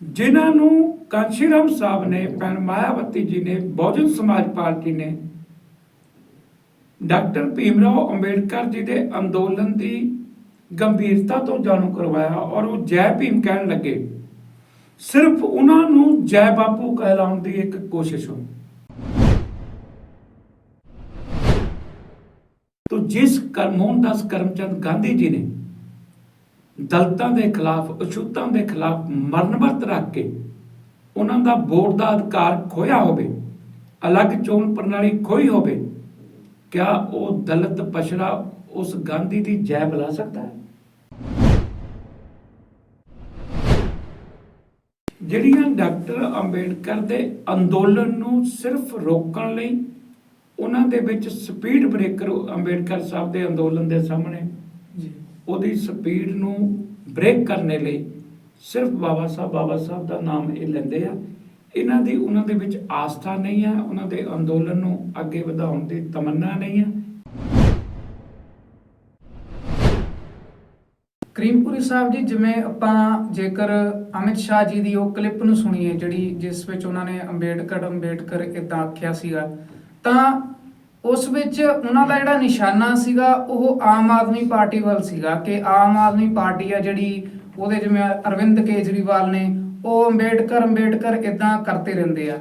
ਜਿਨ੍ਹਾਂ ਨੂੰ ਕਾਂਸ਼ੀਰਾਮ ਸਾਹਿਬ ਨੇ, ਭੈਣ ਮਾਇਆਵਤੀ ਜੀ ਨੇ, ਬਹੁਜਨ ਸਮਾਜ ਪਾਰਟੀ ਨੇ, ਡਾਕਟਰ ਭੀਮਰਾਓ ਅੰਬੇਡਕਰ ਜੀ ਦੇ ਅੰਦੋਲਨ ਦੀ ਗੰਭੀਰਤਾ ਤੋਂ ਜਾਣੂ ਕਰਵਾਇਆ ਔਰ ਉਹ ਜੈ ਭੀਮ ਕਹਿਣ ਲੱਗੇ, ਸਿਰਫ ਉਹਨਾਂ ਨੂੰ ਜੈ ਬਾਪੂ ਕਹਿਲਾਉਣ ਦੀ ਇੱਕ ਕੋਸ਼ਿਸ਼ ਹੋਈ। ਤੋ ਜਿਸ ਕਰਮੋਹਨਦਾਸ ਕਰਮਚੰਦ ਗਾਂਧੀ ਜੀ ਨੇ ਦਲਤਾਂ ਦੇ ਖਿਲਾਫ, ਅਛੂਤਾਂ ਦੇ ਖਿਲਾਫ ਮਰਨ ਵਰਤ ਰੱਖ ਕੇ ਉਹਨਾਂ ਦਾ ਵੋਟ ਦਾ ਅਧਿਕਾਰ ਖੋਇਆ ਹੋਵੇ, ਅਲੱਗ ਚੋਣ ਪ੍ਰਣਾਲੀ ਖੋਈ ਹੋਵੇ, ਕਿਆ ਉਹ ਦਲਿਤ ਪਛੜਾ ਉਸ ਗਾਂਧੀ ਦੀ ਜੈ ਬੁਲਾ ਸਕਦਾ ਹੈ? ਜਿਹੜੀਆਂ ਡਾਕਟਰ ਅੰਬੇਡਕਰ ਦੇ ਅੰਦੋਲਨ ਨੂੰ ਸਿਰਫ ਰੋਕਣ ਲਈ ਉਹਨਾਂ ਦੇ ਵਿੱਚ ਸਪੀਡ ਬ੍ਰੇਕਰ ਅੰਬੇਡਕਰ ਸਾਹਿਬ ਦੇ ਅੰਦੋਲਨ ਦੇ ਸਾਹਮਣੇ ਉਹਦੀ ਸਪੀਡ ਨੂੰ ਬ੍ਰੇਕ ਕਰਨੇ ਲਈ ਸਿਰਫ ਬਾਬਾ ਸਾਹਿਬ ਬਾਬਾ ਸਾਹਿਬ ਦਾ ਨਾਮ ਇਹ ਲੈਂਦੇ ਆ। ਇਹਨਾਂ ਦੀ, ਉਹਨਾਂ ਦੇ ਵਿੱਚ ਆਸਥਾ ਨਹੀਂ ਹੈ ਉਹਨਾਂ ਦੇ ਅੰਦੋਲਨ ਨੂੰ ਅੱਗੇ ਵਧਾਉਣ ਦੀ ਤਮੰਨਾ ਨਹੀਂ ਹੈ ਕਰੀਮਪੁਰੀ ਸਾਹਿਬ ਜੀ, ਜਿਵੇਂ ਆਪਾਂ ਜੇਕਰ ਅਮਿਤ ਸ਼ਾਹ ਜੀ ਦੀ ਉਹ ਕਲਿੱਪ ਨੂੰ ਸੁਣੀਏ, ਜਿਹੜੀ ਜਿਸ ਵਿੱਚ ਉਹਨਾਂ ਨੇ ਅੰਬੇਡਕਰ ਅੰਬੇਡਕਰ ਇਦਾਂ ਆਖਿਆ ਸੀਗਾ, ਤਾਂ ਉਸ ਵਿੱਚ ਉਹਨਾਂ ਦਾ ਜਿਹੜਾ ਨਿਸ਼ਾਨਾ ਸੀਗਾ, ਉਹ ਆਮ ਆਦਮੀ ਪਾਰਟੀ ਵੱਲ ਸੀਗਾ ਕਿ ਆਮ ਆਦਮੀ ਪਾਰਟੀ ਆ ਜਿਹੜੀ ਉਹਦੇ ਜਿਵੇਂ ਅਰਵਿੰਦ ਕੇਜਰੀਵਾਲ ਨੇ, ਉਹ ਅੰਬੇਡਕਰ ਅੰਬੇਡਕਰ ਇਦਾਂ ਕਰਤੇ ਰਹਿੰਦੇ ਆ।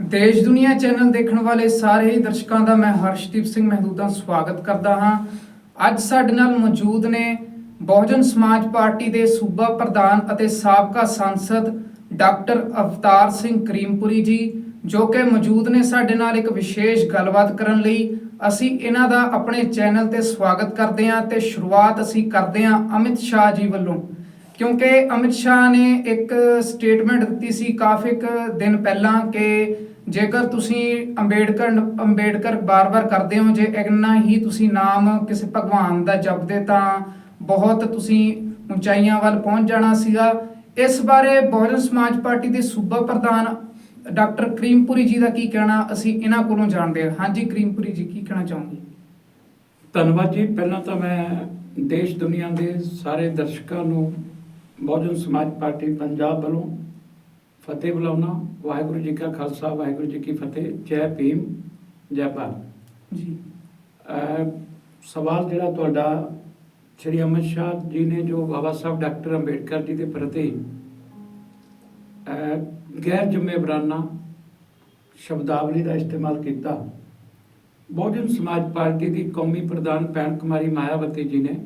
ਦੇਸ਼ ਦੁਨੀਆ ਚੈਨਲ ਦੇਖਣ ਵਾਲੇ ਸਾਰੇ ਹੀ ਦਰਸ਼ਕਾਂ ਦਾ ਮੈਂ ਹਰਸ਼ਦੀਪ ਸਿੰਘ ਮਹਿਦੂਦਾ ਸਵਾਗਤ ਕਰਦਾ ਹਾਂ। ਅੱਜ ਸਾਡੇ ਨਾਲ ਮੌਜੂਦ ਨੇ ਬਹੁਜਨ ਸਮਾਜ ਪਾਰਟੀ ਦੇ ਸੂਬਾ ਪ੍ਰਧਾਨ ਅਤੇ ਸਾਬਕਾ ਸੰਸਦ ਡਾਕਟਰ ਅਵਤਾਰ ਸਿੰਘ ਕਰੀਮਪੁਰੀ ਜੀ, ਜੋ ਕਿ ਮੌਜੂਦ ਨੇ ਸਾਡੇ ਨਾਲ ਇੱਕ ਵਿਸ਼ੇਸ਼ ਗੱਲਬਾਤ ਕਰਨ ਲਈ, ਅਸੀਂ ਇਹਨਾਂ ਦਾ ਆਪਣੇ ਚੈਨਲ ਤੇ ਸਵਾਗਤ ਕਰਦੇ ਹਾਂ ਤੇ ਸ਼ੁਰੂਆਤ ਅਸੀਂ ਕਰਦੇ ਹਾਂ ਅਮਿਤ ਸ਼ਾਹ ਜੀ ਵੱਲੋਂ। ਕਿਉਂਕਿ ਅਮਿਤ ਸ਼ਾਹ ਨੇ ਇੱਕ ਸਟੇਟਮੈਂਟ ਦਿੱਤੀ ਸੀ ਕਾਫੀ ਕੁ ਦਿਨ ਪਹਿਲਾਂ ਕਿ ਜੇਕਰ ਤੁਸੀਂ ਅੰਬੇਡਕਰ ਅੰਬੇਡਕਰ ਬਾਰ-ਬਾਰ ਕਰਦੇ ਹੋ, ਜੇ ਇੰਨਾ ਹੀ ਤੁਸੀਂ ਨਾਮ ਕਿਸੇ ਭਗਵਾਨ ਦਾ ਜਪਦੇ ਤਾਂ ਬਹੁਤ ਤੁਸੀਂ ਉਚਾਈਆਂ ਵੱਲ ਪਹੁੰਚ ਜਾਣਾ ਸੀਗਾ। ਇਸ ਬਾਰੇ ਬਹੁਜਨ ਸਮਾਜ ਪਾਰਟੀ ਦੇ ਸੂਬਾ ਪ੍ਰਧਾਨ ਡਾਕਟਰ ਕਰੀਮਪੁਰੀ ਜੀ ਦਾ ਕੀ ਕਹਿਣਾ ਅਸੀਂ ਇਹਨਾਂ ਕੋਲੋਂ ਜਾਣਦੇ ਹਾਂ। ਹਾਂਜੀ ਕਰੀਮਪੁਰੀ ਜੀ ਕੀ ਕਹਿਣਾ ਚਾਹੋਗੇ? ਧੰਨਵਾਦ ਜੀ। ਪਹਿਲਾਂ ਤਾਂ ਮੈਂ ਦੇਸ਼ ਦੁਨੀਆ ਦੇ ਸਾਰੇ ਦਰਸ਼ਕਾਂ ਨੂੰ ਬਹੁਜਨ ਸਮਾਜ ਪਾਰਟੀ ਪੰਜਾਬ ਵੱਲੋਂ ਫਤਿਹ ਬੁਲਾਉਣਾ। ਵਾਹਿਗੁਰੂ ਜੀ ਕਾ ਖਾਲਸਾ ਵਾਹਿਗੁਰੂ ਜੀ ਕੀ ਫਤਿਹ। ਜੈ ਭੀਮ ਜੈ ਭਾਰਤ। ਜੀ। ਸਵਾਲ ਜਿਹੜਾ ਤੁਹਾਡਾ ਸ਼੍ਰੀ ਅਮਿਤ ਸ਼ਾਹ ਜੀ ਨੇ ਜੋ ਬਾਬਾ ਸਾਹਿਬ ਡਾਕਟਰ ਅੰਬੇਡਕਰ ਜੀ ਦੇ ਪ੍ਰਤੀ ਗੈਰ ਜ਼ਿੰਮੇਵਾਰਾਨਾ ਸ਼ਬਦਾਵਲੀ ਦਾ ਇਸਤੇਮਾਲ ਕੀਤਾ, ਬਹੁਜਨ ਸਮਾਜ ਪਾਰਟੀ ਦੀ ਕੌਮੀ ਪ੍ਰਧਾਨ ਭੈਣ ਕੁਮਾਰੀ ਮਾਇਆਵਤੀ ਜੀ ਨੇ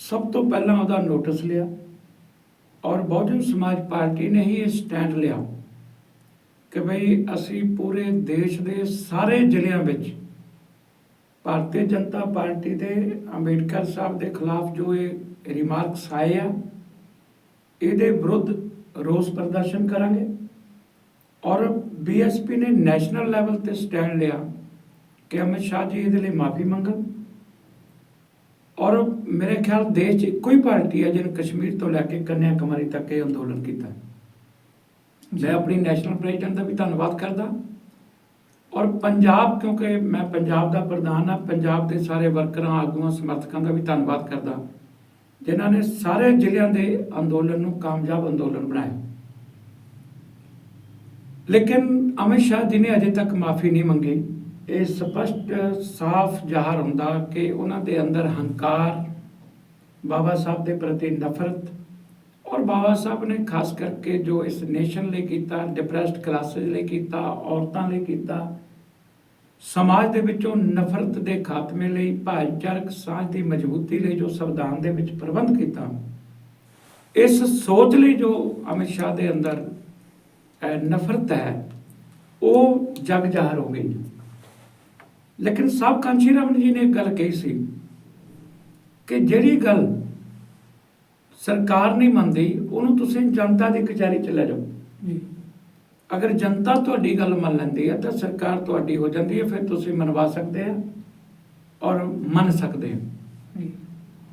ਸਭ ਤੋਂ ਪਹਿਲਾਂ ਉਹਦਾ ਨੋਟਿਸ ਲਿਆ ਔਰ ਬਹੁਜਨ ਸਮਾਜ ਪਾਰਟੀ ਨੇ ਹੀ ਇਹ ਸਟੈਂਡ ਲਿਆ ਕਿ ਭਈ ਅਸੀਂ ਪੂਰੇ ਦੇਸ਼ ਦੇ ਸਾਰੇ ਜ਼ਿਲ੍ਹਿਆਂ ਵਿੱਚ ਭਾਰਤੀ ਜਨਤਾ ਪਾਰਟੀ ਦੇ ਅੰਬੇਡਕਰ ਸਾਹਿਬ ਦੇ ਖਿਲਾਫ ਜੋ ਇਹ ਰਿਮਾਰਕਸ ਆਏ ਆ, ਇਹਦੇ ਵਿਰੁੱਧ ਰੋਸ ਪ੍ਰਦਰਸ਼ਨ ਕਰਾਂਗੇ ਔਰ ਬੀਐਸਪੀ ਨੇ ਨੈਸ਼ਨਲ ਲੈਵਲ ਤੇ ਸਟੈਂਡ ਲਿਆ ਕਿ ਅਮਿਤ ਸ਼ਾਹ ਜੀ ਇਹਦੇ ਲਈ ਮਾਫੀ ਮੰਗਣ। ਔਰ ਮੇਰੇ ਖਿਆਲ ਦੇਸ਼ 'ਚ ਇੱਕੋ ਹੀ ਪਾਰਟੀ ਹੈ ਜਿਹਨੇ ਕਸ਼ਮੀਰ ਤੋਂ ਲੈ ਕੇ ਕੰਨਿਆ ਕੁਮਾਰੀ ਤੱਕ ਇਹ ਅੰਦੋਲਨ ਕੀਤਾ। ਮੈਂ ਆਪਣੀ ਨੈਸ਼ਨਲ ਪ੍ਰੈਜ਼ੀਡੈਂਟ ਦਾ ਵੀ ਧੰਨਵਾਦ ਕਰਦਾ। ਔਰ ਪੰਜਾਬ, ਕਿਉਂਕਿ ਮੈਂ ਪੰਜਾਬ ਦਾ ਪ੍ਰਧਾਨ ਆ ਪੰਜਾਬ ਦੇ ਸਾਰੇ ਵਰਕਰਾਂ, ਆਗੂਆਂ, ਸਮਰਥਕਾਂ ਦਾ ਵੀ ਧੰਨਵਾਦ ਕਰਦਾ। ਜਿਨ੍ਹਾਂ ਨੇ ਸਾਰੇ ਜ਼ਿਲ੍ਹਿਆਂ ਦੇ ਅੰਦੋਲਨ ਨੂੰ ਕਾਮਯਾਬ ਅੰਦੋਲਨ ਬਣਾਇਆ। ਲੇਕਿਨ ਅਮਿਤ ਸ਼ਾਹ ਜੀ ਨੇ ਅਜੇ ਤੱਕ ਮਾਫੀ ਨਹੀਂ ਮੰਗੀ। ਇਹ ਸਪਸ਼ਟ, ਸਾਫ਼ ਜ਼ਾਹਰ ਹੁੰਦਾ ਕਿ ਉਹਨਾਂ ਦੇ ਅੰਦਰ ਹੰਕਾਰ, ਬਾਬਾ ਸਾਹਿਬ ਦੇ ਪ੍ਰਤੀ ਨਫ਼ਰਤ ਔਰ ਬਾਬਾ ਸਾਹਿਬ ਨੇ ਖਾਸ ਕਰਕੇ ਜੋ ਇਸ ਨੇਸ਼ਨ ਲਈ ਕੀਤਾ ਡਿਪਰੈਸਡ ਕਲਾਸਿਸ ਲਈ ਕੀਤਾ, ਔਰਤਾਂ ਲਈ ਕੀਤਾ ਸਮਾਜ ਦੇ ਵਿੱਚੋਂ ਨਫ਼ਰਤ ਦੇ ਖਾਤਮੇ ਲਈ, ਭਾਈਚਾਰਕ ਸਾਂਝ ਦੀ ਮਜ਼ਬੂਤੀ ਲਈ ਜੋ ਸੰਵਿਧਾਨ ਦੇ ਵਿੱਚ ਪ੍ਰਬੰਧ ਕੀਤਾ। ਇਸ ਸੋਚ ਲਈ ਜੋ ਅਮਿਤ ਸ਼ਾਹ ਦੇ ਅੰਦਰ ਨਫ਼ਰਤ ਹੈ, ਉਹ ਜਗ ਜ਼ਾਹਰ ਹੋ ਗਈ। ਲੇਕਿਨ ਸਾਹਿਬ ਕਾਂਚੀ ਰਮਨ ਜੀ ਨੇ ਇੱਕ ਗੱਲ ਕਹੀ ਸੀ ਕਿ ਜਿਹੜੀ ਗੱਲ ਸਰਕਾਰ ਨਹੀਂ ਮੰਨਦੀ, ਉਹਨੂੰ ਤੁਸੀਂ ਜਨਤਾ ਦੀ ਕਚਹਿਰੀ ਚ ਲੈ ਜਾਓ। ਜੀ। ਅਗਰ ਜਨਤਾ ਤੁਹਾਡੀ ਗੱਲ ਮੰਨ ਲੈਂਦੀ ਹੈ ਤਾਂ ਸਰਕਾਰ ਤੁਹਾਡੀ ਹੋ ਜਾਂਦੀ ਹੈ ਫਿਰ ਤੁਸੀਂ ਮਨਵਾ ਸਕਦੇ ਆ ਔਰ ਮੰਨ ਸਕਦੇ ਜੀ।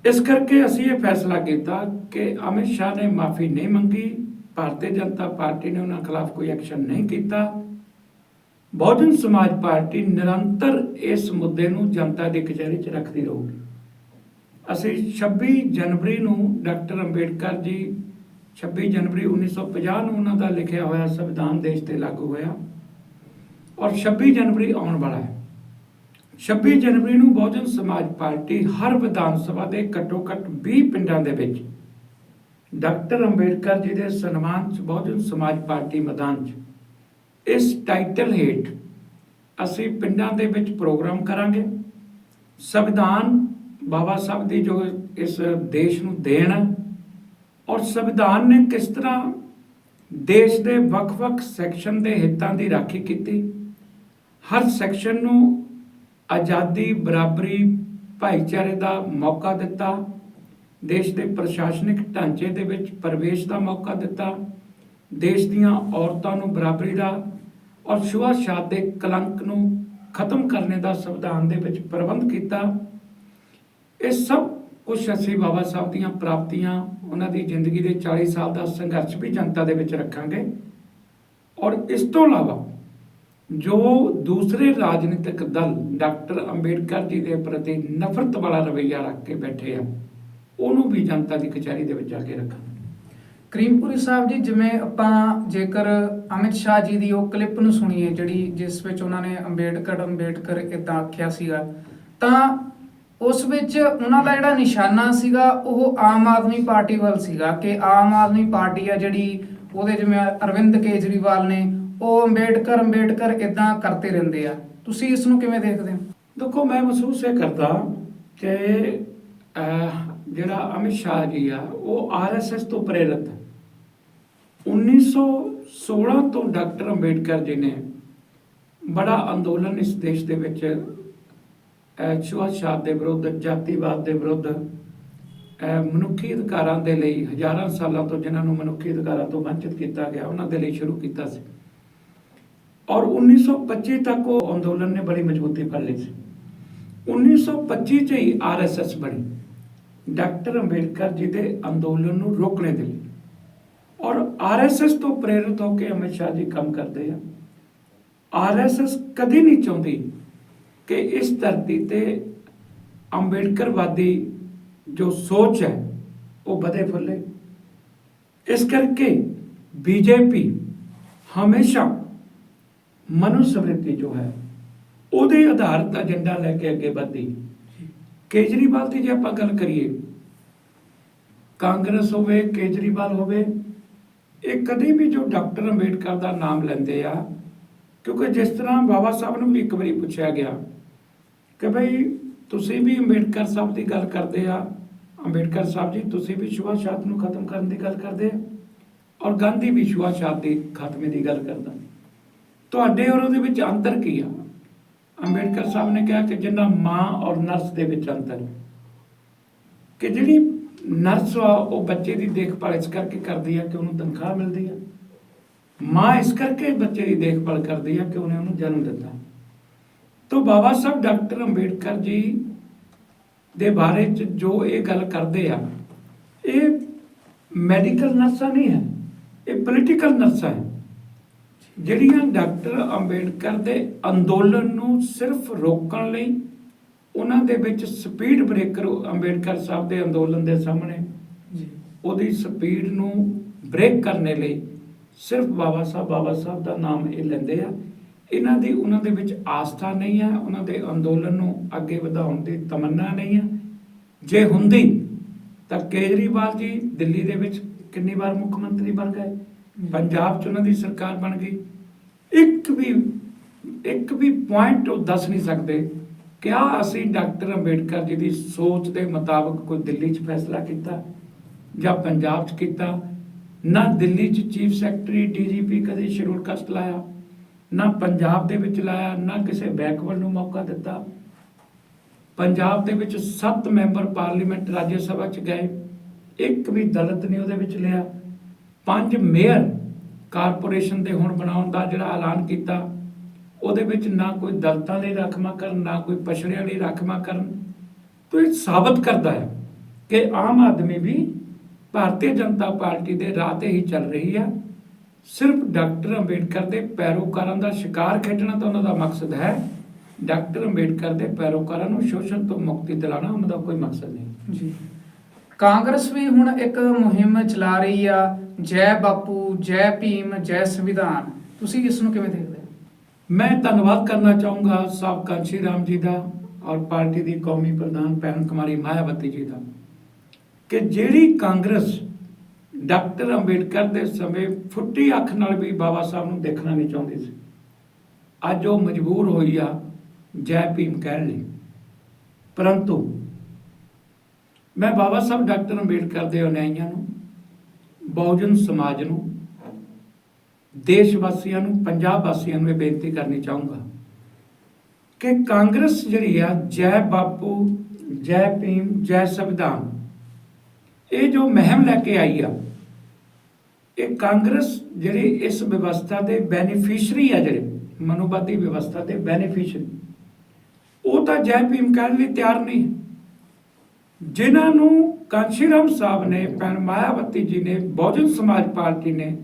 ਇਸ ਕਰਕੇ ਅਸੀਂ ਇਹ ਫੈਸਲਾ ਕੀਤਾ ਕਿ ਅਮਿਤ ਸ਼ਾਹ ਨੇ ਮਾਫੀ ਨਹੀਂ ਮੰਗੀ ਭਾਰਤੀ ਜਨਤਾ ਪਾਰਟੀ ਨੇ ਉਹਨਾਂ ਖਿਲਾਫ ਕੋਈ ਐਕਸ਼ਨ ਨਹੀਂ ਕੀਤਾ। ਬਹੁਜਨ ਸਮਾਜ ਪਾਰਟੀ ਨਿਰੰਤਰ ਇਸ ਮੁੱਦੇ ਨੂੰ ਜਨਤਾ ਦੇ ਕਚਹਿਰੀ 'ਚ ਰੱਖਦੀ ਰਹੂਗੀ। ਅਸੀਂ 26 ਜਨਵਰੀ ਨੂੰ ਡਾਕਟਰ ਅੰਬੇਡਕਰ ਜੀ 26 ਜਨਵਰੀ 1950 ਨੂੰ ਉਹਨਾਂ ਦਾ ਲਿਖਿਆ ਹੋਇਆ ਸੰਵਿਧਾਨ ਦੇਸ਼ ਤੇ ਲਾਗੂ ਹੋਇਆ। ਔਰ 26 ਜਨਵਰੀ ਆਉਣ ਵਾਲਾ ਹੈ। 26 ਜਨਵਰੀ ਨੂੰ ਬਹੁਜਨ ਸਮਾਜ ਪਾਰਟੀ ਹਰ ਵਿਧਾਨ ਸਭਾ ਦੇ ਘੱਟੋ ਘੱਟ 20 ਪਿੰਡਾਂ ਦੇ ਵਿੱਚ ਡਾਕਟਰ ਅੰਬੇਡਕਰ ਜੀ ਦੇ ਸਨਮਾਨ 'ਚ ਬਹੁਜਨ ਸਮਾਜ ਪਾਰਟੀ ਮੈਦਾਨ 'ਚ ਇਸ ਟਾਈਟਲ ਹੇਠ ਅਸੀਂ ਪਿੰਡਾਂ ਦੇ ਵਿੱਚ ਪ੍ਰੋਗਰਾਮ ਕਰਾਂਗੇ। ਸੰਵਿਧਾਨ ਬਾਬਾ ਸਾਹਿਬ ਦੀ ਜੋ ਇਸ ਦੇਸ਼ ਨੂੰ ਦੇਣ ਹੈ ਔਰ ਸੰਵਿਧਾਨ ਨੇ ਕਿਸ ਤਰ੍ਹਾਂ ਦੇਸ਼ ਦੇ ਵੱਖ-ਵੱਖ ਸੈਕਸ਼ਨ ਦੇ ਹਿੱਤਾਂ ਦੀ ਰਾਖੀ ਕੀਤੀ? ਹਰ ਸੈਕਸ਼ਨ ਨੂੰ ਆਜ਼ਾਦੀ, ਬਰਾਬਰੀ, ਭਾਈਚਾਰੇ ਦਾ ਮੌਕਾ ਦਿੱਤਾ। ਦੇਸ਼ ਦੇ ਪ੍ਰਸ਼ਾਸਨਿਕ ਢਾਂਚੇ ਦੇ ਵਿੱਚ ਪ੍ਰਵੇਸ਼ ਦਾ ਮੌਕਾ ਦਿੱਤਾ। ਦੇਸ਼ ਦੀਆਂ ਔਰਤਾਂ ਨੂੰ ਬਰਾਬਰੀ ਦਾ ਔਰ ਛੂਆ-ਛਾਤ ਦੇ ਕਲੰਕ ਨੂੰ ਖਤਮ ਕਰਨੇ ਦਾ ਸੰਵਿਧਾਨ ਦੇ ਵਿੱਚ ਪ੍ਰਬੰਧ ਕੀਤਾ। ਇਹ ਸਭ ਕੁਝ ਅਸੀਂ ਬਾਬਾ ਸਾਹਿਬ ਦੀਆਂ ਪ੍ਰਾਪਤੀਆਂ, ਉਹਨਾਂ ਦੀ ਜ਼ਿੰਦਗੀ ਦੇ 40 ਸਾਲ ਦਾ ਸੰਘਰਸ਼ ਵੀ ਜਨਤਾ ਦੇ ਵਿੱਚ ਰੱਖਾਂਗੇ। ਔਰ ਇਸ ਤੋਂ ਇਲਾਵਾ ਜੋ ਦੂਸਰੇ ਰਾਜਨੀਤਿਕ ਦਲ ਡਾਕਟਰ ਅੰਬੇਡਕਰ ਜੀ ਦੇ ਪ੍ਰਤੀ ਨਫ਼ਰਤ ਵਾਲਾ ਰਵੱਈਆ ਰੱਖ ਕੇ ਬੈਠੇ ਆ, ਉਹਨੂੰ ਵੀ ਜਨਤਾ ਦੀ ਕਚਹਿਰੀ ਦੇ ਵਿੱਚ ਜਾ ਕੇ ਰੱਖਾਂਗੇ। ਕਰੀਮਪੁਰੀ ਸਾਹਿਬ ਜੀ, ਜਿਵੇਂ ਆਪਾਂ ਜੇਕਰ ਅਮਿਤ ਸ਼ਾਹ ਜੀ ਦੀ ਉਹ ਕਲਿੱਪ ਨੂੰ ਸੁਣੀਏ, ਜਿਹੜੀ ਜਿਸ ਵਿੱਚ ਉਹਨਾਂ ਨੇ ਅੰਬੇਡਕਰ ਅੰਬੇਡਕਰ ਇਦਾਂ ਆਖਿਆ ਸੀਗਾ, ਤਾਂ ਉਸ ਵਿੱਚ ਉਹਨਾਂ ਦਾ ਜਿਹੜਾ ਨਿਸ਼ਾਨਾ ਸੀਗਾ, ਉਹ ਆਮ ਆਦਮੀ ਪਾਰਟੀ ਵੱਲ ਸੀਗਾ ਕਿ ਆਮ ਆਦਮੀ ਪਾਰਟੀ ਆ ਜਿਹੜੀ ਉਹਦੇ ਜਿਵੇਂ ਅਰਵਿੰਦ ਕੇਜਰੀਵਾਲ ਨੇ, ਉਹ ਅੰਬੇਡਕਰ ਅੰਬੇਡਕਰ ਇਦਾਂ ਕਰਦੇ ਰਹਿੰਦੇ ਆ। ਤੁਸੀਂ ਇਸ ਨੂੰ ਕਿਵੇਂ ਦੇਖਦੇ ਹੋ? ਦੇਖੋ, ਮੈਂ ਮਹਿਸੂਸ ਇਹ ਕਰਦਾ ਕਿ ਜਿਹੜਾ ਅਮਿਤ ਸ਼ਾਹ ਜੀ ਆ, ਉਹ ਆਰਐਸਐਸ ਤੋਂ ਪ੍ਰੇਰਿਤ ਹੈ 1916 ਤੋਂ ਡਾਕਟਰ ਅੰਬੇਡਕਰ ਜੀ ਨੇ ਬੜਾ ਅੰਦੋਲਨ ਇਸ ਦੇਸ਼ ਦੇ ਵਿੱਚ ਛੂਆ-ਛਾਤ ਦੇ ਵਿਰੁੱਧ, ਜਾਤੀਵਾਦ ਦੇ ਵਿਰੁੱਧ ਮਨੁੱਖੀ ਅਧਿਕਾਰਾਂ ਦੇ ਲਈ ਹਜ਼ਾਰਾਂ ਸਾਲਾਂ ਤੋਂ ਜਿਨ੍ਹਾਂ ਨੂੰ ਮਨੁੱਖੀ ਅਧਿਕਾਰਾਂ ਤੋਂ ਵੰਚਿਤ ਕੀਤਾ ਗਿਆ, ਉਹਨਾਂ ਦੇ ਲਈ ਸ਼ੁਰੂ ਕੀਤਾ ਸੀ। ਔਰ 1925 ਤੱਕ ਉਹ ਅੰਦੋਲਨ ਨੇ ਬੜੀ ਮਜ਼ਬੂਤੀ ਫੜ ਲਈ ਸੀ। 1925 ਚ ਹੀ ਆਰਐਸਐਸ ਬਣੀ। ਡਾਕਟਰ ਅੰਬੇਡਕਰ ਜੀ ਦੇ ਅੰਦੋਲਨ ਨੂੰ ਰੋਕਣੇ ਦੇ ਲਈ। ਔਰ ਆਰਐਸਐਸ ਤੋਂ ਪ੍ਰੇਰਿਤ ਹੋ ਕੇ ਅਮਿਤ ਸ਼ਾਹ ਜੀ ਕੰਮ ਕਰਦੇ ਆ। ਆਰਐਸਐਸ ਕਦੀ ਨਹੀਂ ਚਾਹੁੰਦੀ ਕਿ ਇਸ ਧਰਤੀ ਤੇ ਅੰਬੇਡਕਰਵਾਦੀ ਜੋ ਸੋਚ ਹੈ, ਉਹ ਵਧੇ ਫੁੱਲੇ। ਇਸ ਕਰਕੇ ਬੀਜੇਪੀ ਹਮੇਸ਼ਾ ਮਨੁਸਮ੍ਰਿਤੀ ਜੋ ਹੈ, ਉਹਦੇ ਆਧਾਰਿਤ ਏਜੰਡਾ ਲੈ ਕੇ ਅੱਗੇ ਵਧਦੀ। ਕੇਜਰੀਵਾਲ ਦੀ ਜੇ ਆਪਾਂ ਗੱਲ ਕਰੀਏ, ਕਾਂਗਰਸ ਹੋਵੇ, ਕੇਜਰੀਵਾਲ ਹੋਵੇ, ਇਹ ਕਦੇ ਵੀ ਜੋ ਡਾਕਟਰ ਅੰਬੇਡਕਰ ਦਾ ਨਾਮ ਲੈਂਦੇ ਆ, ਕਿਉਂਕਿ ਜਿਸ ਤਰ੍ਹਾਂ ਬਾਬਾ ਸਾਹਿਬ ਨੂੰ ਵੀ ਇੱਕ ਵਾਰੀ ਪੁੱਛਿਆ ਗਿਆ ਕਿ ਭਈ ਤੁਸੀਂ ਵੀ ਅੰਬੇਡਕਰ ਸਾਹਿਬ ਦੀ ਗੱਲ ਕਰਦੇ ਆ। ਅੰਬੇਡਕਰ ਸਾਹਿਬ ਜੀ, ਤੁਸੀਂ ਵੀ ਛੂਆ-ਛਾਤ ਨੂੰ ਖਤਮ ਕਰਨ ਦੀ ਗੱਲ ਕਰਦੇ ਆ ਔਰ ਗਾਂਧੀ ਵੀ ਛੂਆ-ਛਾਤ ਦੇ ਖਾਤਮੇ ਦੀ ਗੱਲ ਕਰਦਾ ਤੁਹਾਡੇ ਔਰ ਉਹਦੇ ਵਿੱਚ ਅੰਤਰ ਕੀ ਆ? ਅੰਬੇਡਕਰ ਸਾਹਿਬ ਨੇ ਕਿਹਾ ਕਿ ਜਿੰਨਾ ਮਾਂ ਔਰ ਨਰਸ ਦੇ ਵਿੱਚ ਅੰਤਰ ਹੈ। ਕਿ ਜਿਹੜੀ ਨਰਸ ਆ, ਉਹ ਬੱਚੇ ਦੀ ਦੇਖਭਾਲ ਇਸ ਕਰਕੇ ਕਰਦੀ ਆ ਕਿ ਉਹਨੂੰ ਤਨਖਾਹ ਮਿਲਦੀ ਆ। ਮਾਂ ਇਸ ਕਰਕੇ ਬੱਚੇ ਦੀ ਦੇਖਭਾਲ ਕਰਦੀ ਆ ਕਿ ਉਹਨੇ ਉਹਨੂੰ ਜਨਮ ਦਿੱਤਾ। ਤੋਂ ਬਾਬਾ ਸਾਹਿਬ ਡਾਕਟਰ ਅੰਬੇਡਕਰ ਜੀ ਦੇ ਬਾਰੇ ਚ ਜੋ ਇਹ ਗੱਲ ਕਰਦੇ ਆ ਇਹ ਮੈਡੀਕਲ ਨਰਸਾਂ ਨਹੀਂ ਹੈ ਇਹ ਪੋਲੀਟੀਕਲ ਨਰਸਾਂ ਹੈ। ਜਿਹੜੀਆਂ ਡਾਕਟਰ ਅੰਬੇਡਕਰ ਦੇ ਅੰਦੋਲਨ ਨੂੰ ਸਿਰਫ ਰੋਕਣ ਲਈ ਉਹਨਾਂ ਦੇ ਵਿੱਚ ਸਪੀਡ ਬ੍ਰੇਕਰ ਅੰਬੇਡਕਰ ਸਾਹਿਬ ਦੇ ਅੰਦੋਲਨ ਦੇ ਸਾਹਮਣੇ ਜੀ। ਉਹਦੀ ਸਪੀਡ ਨੂੰ ਬ੍ਰੇਕ ਕਰਨੇ ਲਈ ਸਿਰਫ ਬਾਬਾ ਸਾਹਿਬ ਬਾਬਾ ਸਾਹਿਬ ਦਾ ਨਾਮ ਇਹ ਲੈਂਦੇ ਆ। ਇਹਨਾਂ ਦੀ ਉਹਨਾਂ ਦੇ ਵਿੱਚ ਆਸਥਾ ਨਹੀਂ ਹੈ ਉਹਨਾਂ ਦੇ ਅੰਦੋਲਨ ਨੂੰ ਅੱਗੇ ਵਧਾਉਣ ਦੀ ਤਮੰਨਾ ਨਹੀਂ ਹੈ। ਜੇ ਹੁੰਦੀ ਤਾਂ ਕੇਜਰੀਵਾਲ ਜੀ ਦਿੱਲੀ ਦੇ ਵਿੱਚ ਕਿੰਨੀ ਵਾਰ ਮੁੱਖ ਮੰਤਰੀ ਬਣ ਗਏ? ਪੰਜਾਬ 'ਚ ਉਹਨਾਂ ਦੀ ਸਰਕਾਰ ਬਣ ਗਈ। ਇੱਕ ਵੀ ਇੱਕ ਵੀ ਪੁਆਇੰਟ ਉਹ ਦੱਸ ਨਹੀਂ ਸਕਦੇ। ਕਿ ਆ ਅਸੀਂ ਡਾਕਟਰ ਅੰਬੇਡਕਰ ਜੀ ਦੀ ਸੋਚ ਦੇ ਮੁਤਾਬਕ ਕੋਈ ਦਿੱਲੀ 'ਚ ਫੈਸਲਾ ਕੀਤਾ ਜਾਂ ਪੰਜਾਬ 'ਚ ਕੀਤਾ? ਨਾ ਦਿੱਲੀ 'ਚ ਚੀਫ ਸੈਕਟਰੀ ਡੀਜੀਪੀ ਕਦੇ ਸ਼ਡਿਊਲ ਕਾਸਟ ਲਾਇਆ? ਨਾ ਪੰਜਾਬ ਦੇ ਵਿੱਚ ਲਾਇਆ, ਨਾ ਕਿਸੇ ਬੈਕਵਰਡ ਨੂੰ ਮੌਕਾ ਦਿੱਤਾ। ਪੰਜਾਬ ਦੇ ਵਿੱਚ 7 ਮੈਂਬਰ ਪਾਰਲੀਮੈਂਟ ਰਾਜ ਸਭਾ 'ਚ ਗਏ। ਇੱਕ ਵੀ ਦਲਿਤ ਨੇ ਉਹਦੇ ਵਿੱਚ ਲਿਆ। ਪੰਜ ਮੇਅਰ ਕਾਰਪੋਰੇਸ਼ਨ ਦੇ ਹੁਣ ਬਣਾਉਣ ਦਾ ਜਿਹੜਾ ਐਲਾਨ ਕੀਤਾ, ਉਹਦੇ ਵਿੱਚ ਨਾ ਕੋਈ ਦਲਤਾਂ ਲਈ ਰਾਖਵਾਂਕਰਨ ਨਾ ਕੋਈ ਪਛੜਿਆਂ ਲਈ ਰਾਖਵਾਂਕਰਨ ਤੋ ਇਹ ਸਾਬਤ ਕਰਦਾ ਹੈ ਕਿ ਆਮ ਆਦਮੀ ਵੀ ਭਾਰਤੀ ਜਨਤਾ ਪਾਰਟੀ ਦੇ ਰਾਹ ਤੇ ਹੀ ਚੱਲ ਰਹੀ ਹੈ ਸਿਰਫ ਡਾਕਟਰ ਅੰਬੇਡਕਰ ਦੇ ਪੈਰੋਕਾਰਾਂ ਦਾ ਸ਼ਿਕਾਰ ਖੇਡਣਾ ਤਾਂ ਉਹਨਾਂ ਦਾ ਮਕਸਦ ਹੈ। ਡਾਕਟਰ ਅੰਬੇਡਕਰ ਦੇ ਪੈਰੋਕਾਰਾਂ ਨੂੰ ਸ਼ੋਸ਼ਣ ਤੋਂ ਮੁਕਤੀ ਦਿਲਾਉਣਾ ਉਹਨਾਂ ਦਾ ਕੋਈ ਮਕਸਦ ਨਹੀਂ। ਜੀ। ਕਾਂਗਰਸ ਵੀ ਹੁਣ ਇੱਕ ਮੁਹਿੰਮ ਚਲਾ ਰਹੀ ਆ ਜੈ ਬਾਪੂ ਜੈ ਭੀਮ ਜੈ ਸੰਵਿਧਾਨ। ਤੁਸੀਂ ਇਸ ਨੂੰ ਕਿਵੇਂ ਦੇਖਦੇ ਹੋ? ਮੈਂ ਧੰਨਵਾਦ ਕਰਨਾ ਚਾਹੂੰਗਾ ਸਾਬਕਾ ਸ਼੍ਰੀ ਰਾਮ ਜੀ ਦਾ ਔਰ ਪਾਰਟੀ ਦੀ ਕੌਮੀ ਪ੍ਰਧਾਨ ਭੈਣ ਕੁਮਾਰੀ ਮਾਇਆਵਤੀ ਜੀ ਦਾ ਕਿ ਜਿਹੜੀ ਕਾਂਗਰਸ ਡਾਕਟਰ ਅੰਬੇਡਕਰ ਦੇ ਸਮੇਂ ਫੁੱਟੀ ਅੱਖ ਨਾਲ ਵੀ ਬਾਬਾ ਸਾਹਿਬ ਨੂੰ ਦੇਖਣਾ ਨਹੀਂ ਚਾਹੁੰਦੇ ਸੀ। ਅੱਜ ਉਹ ਮਜਬੂਰ ਹੋਈ ਆ, ਜੈ ਭੀਮ ਕਹਿਣ ਲਈ। ਪਰੰਤੂ ਮੈਂ ਬਾਬਾ ਸਾਹਿਬ, ਡਾਕਟਰ ਅੰਬੇਡਕਰ ਦੇ ਅਨਿਆਈਆਂ ਨੂੰ, ਬਹੁਜਨ ਸਮਾਜ ਨੂੰ ਦੇਸ਼ ਵਾਸੀਆਂ ਨੂੰ, ਪੰਜਾਬ ਵਾਸੀਆਂ ਨੂੰ ਇਹ ਬੇਨਤੀ ਕਰਨੀ ਚਾਹੂੰਗਾ ਕਿ ਕਾਂਗਰਸ ਜਿਹੜੀ ਆ, ਜੈ ਬਾਪੂ, ਜੈ ਭੀਮ, ਜੈ ਸੰਵਿਧਾਨ, ਇਹ ਜੋ ਮਹਿਮ ਲੈ ਕੇ ਆਈ ਆ ਇਹ ਕਾਂਗਰਸ ਜਿਹੜੀ ਇਸ ਵਿਵਸਥਾ ਦੇ ਬੈਨੀਫੀਸ਼ਰੀ ਆ ਜਿਹੜੇ ਮਨੋਵਾਦੀ ਵਿਵਸਥਾ ਦੇ ਬੈਨੀਫੀਸ਼ਰੀ ਉਹ ਤਾਂ ਜੈ ਭੀਮ ਕਹਿਣ ਲਈ ਤਿਆਰ ਨਹੀਂ। ਜਿਨ੍ਹਾਂ ਨੂੰ ਕਾਂਸ਼ੀਰਾਮ ਸਾਹਿਬ ਨੇ, ਭੈਣ ਮਾਇਆਵਤੀ ਜੀ ਨੇ, ਬਹੁਜਨ ਸਮਾਜ ਪਾਰਟੀ ਨੇ,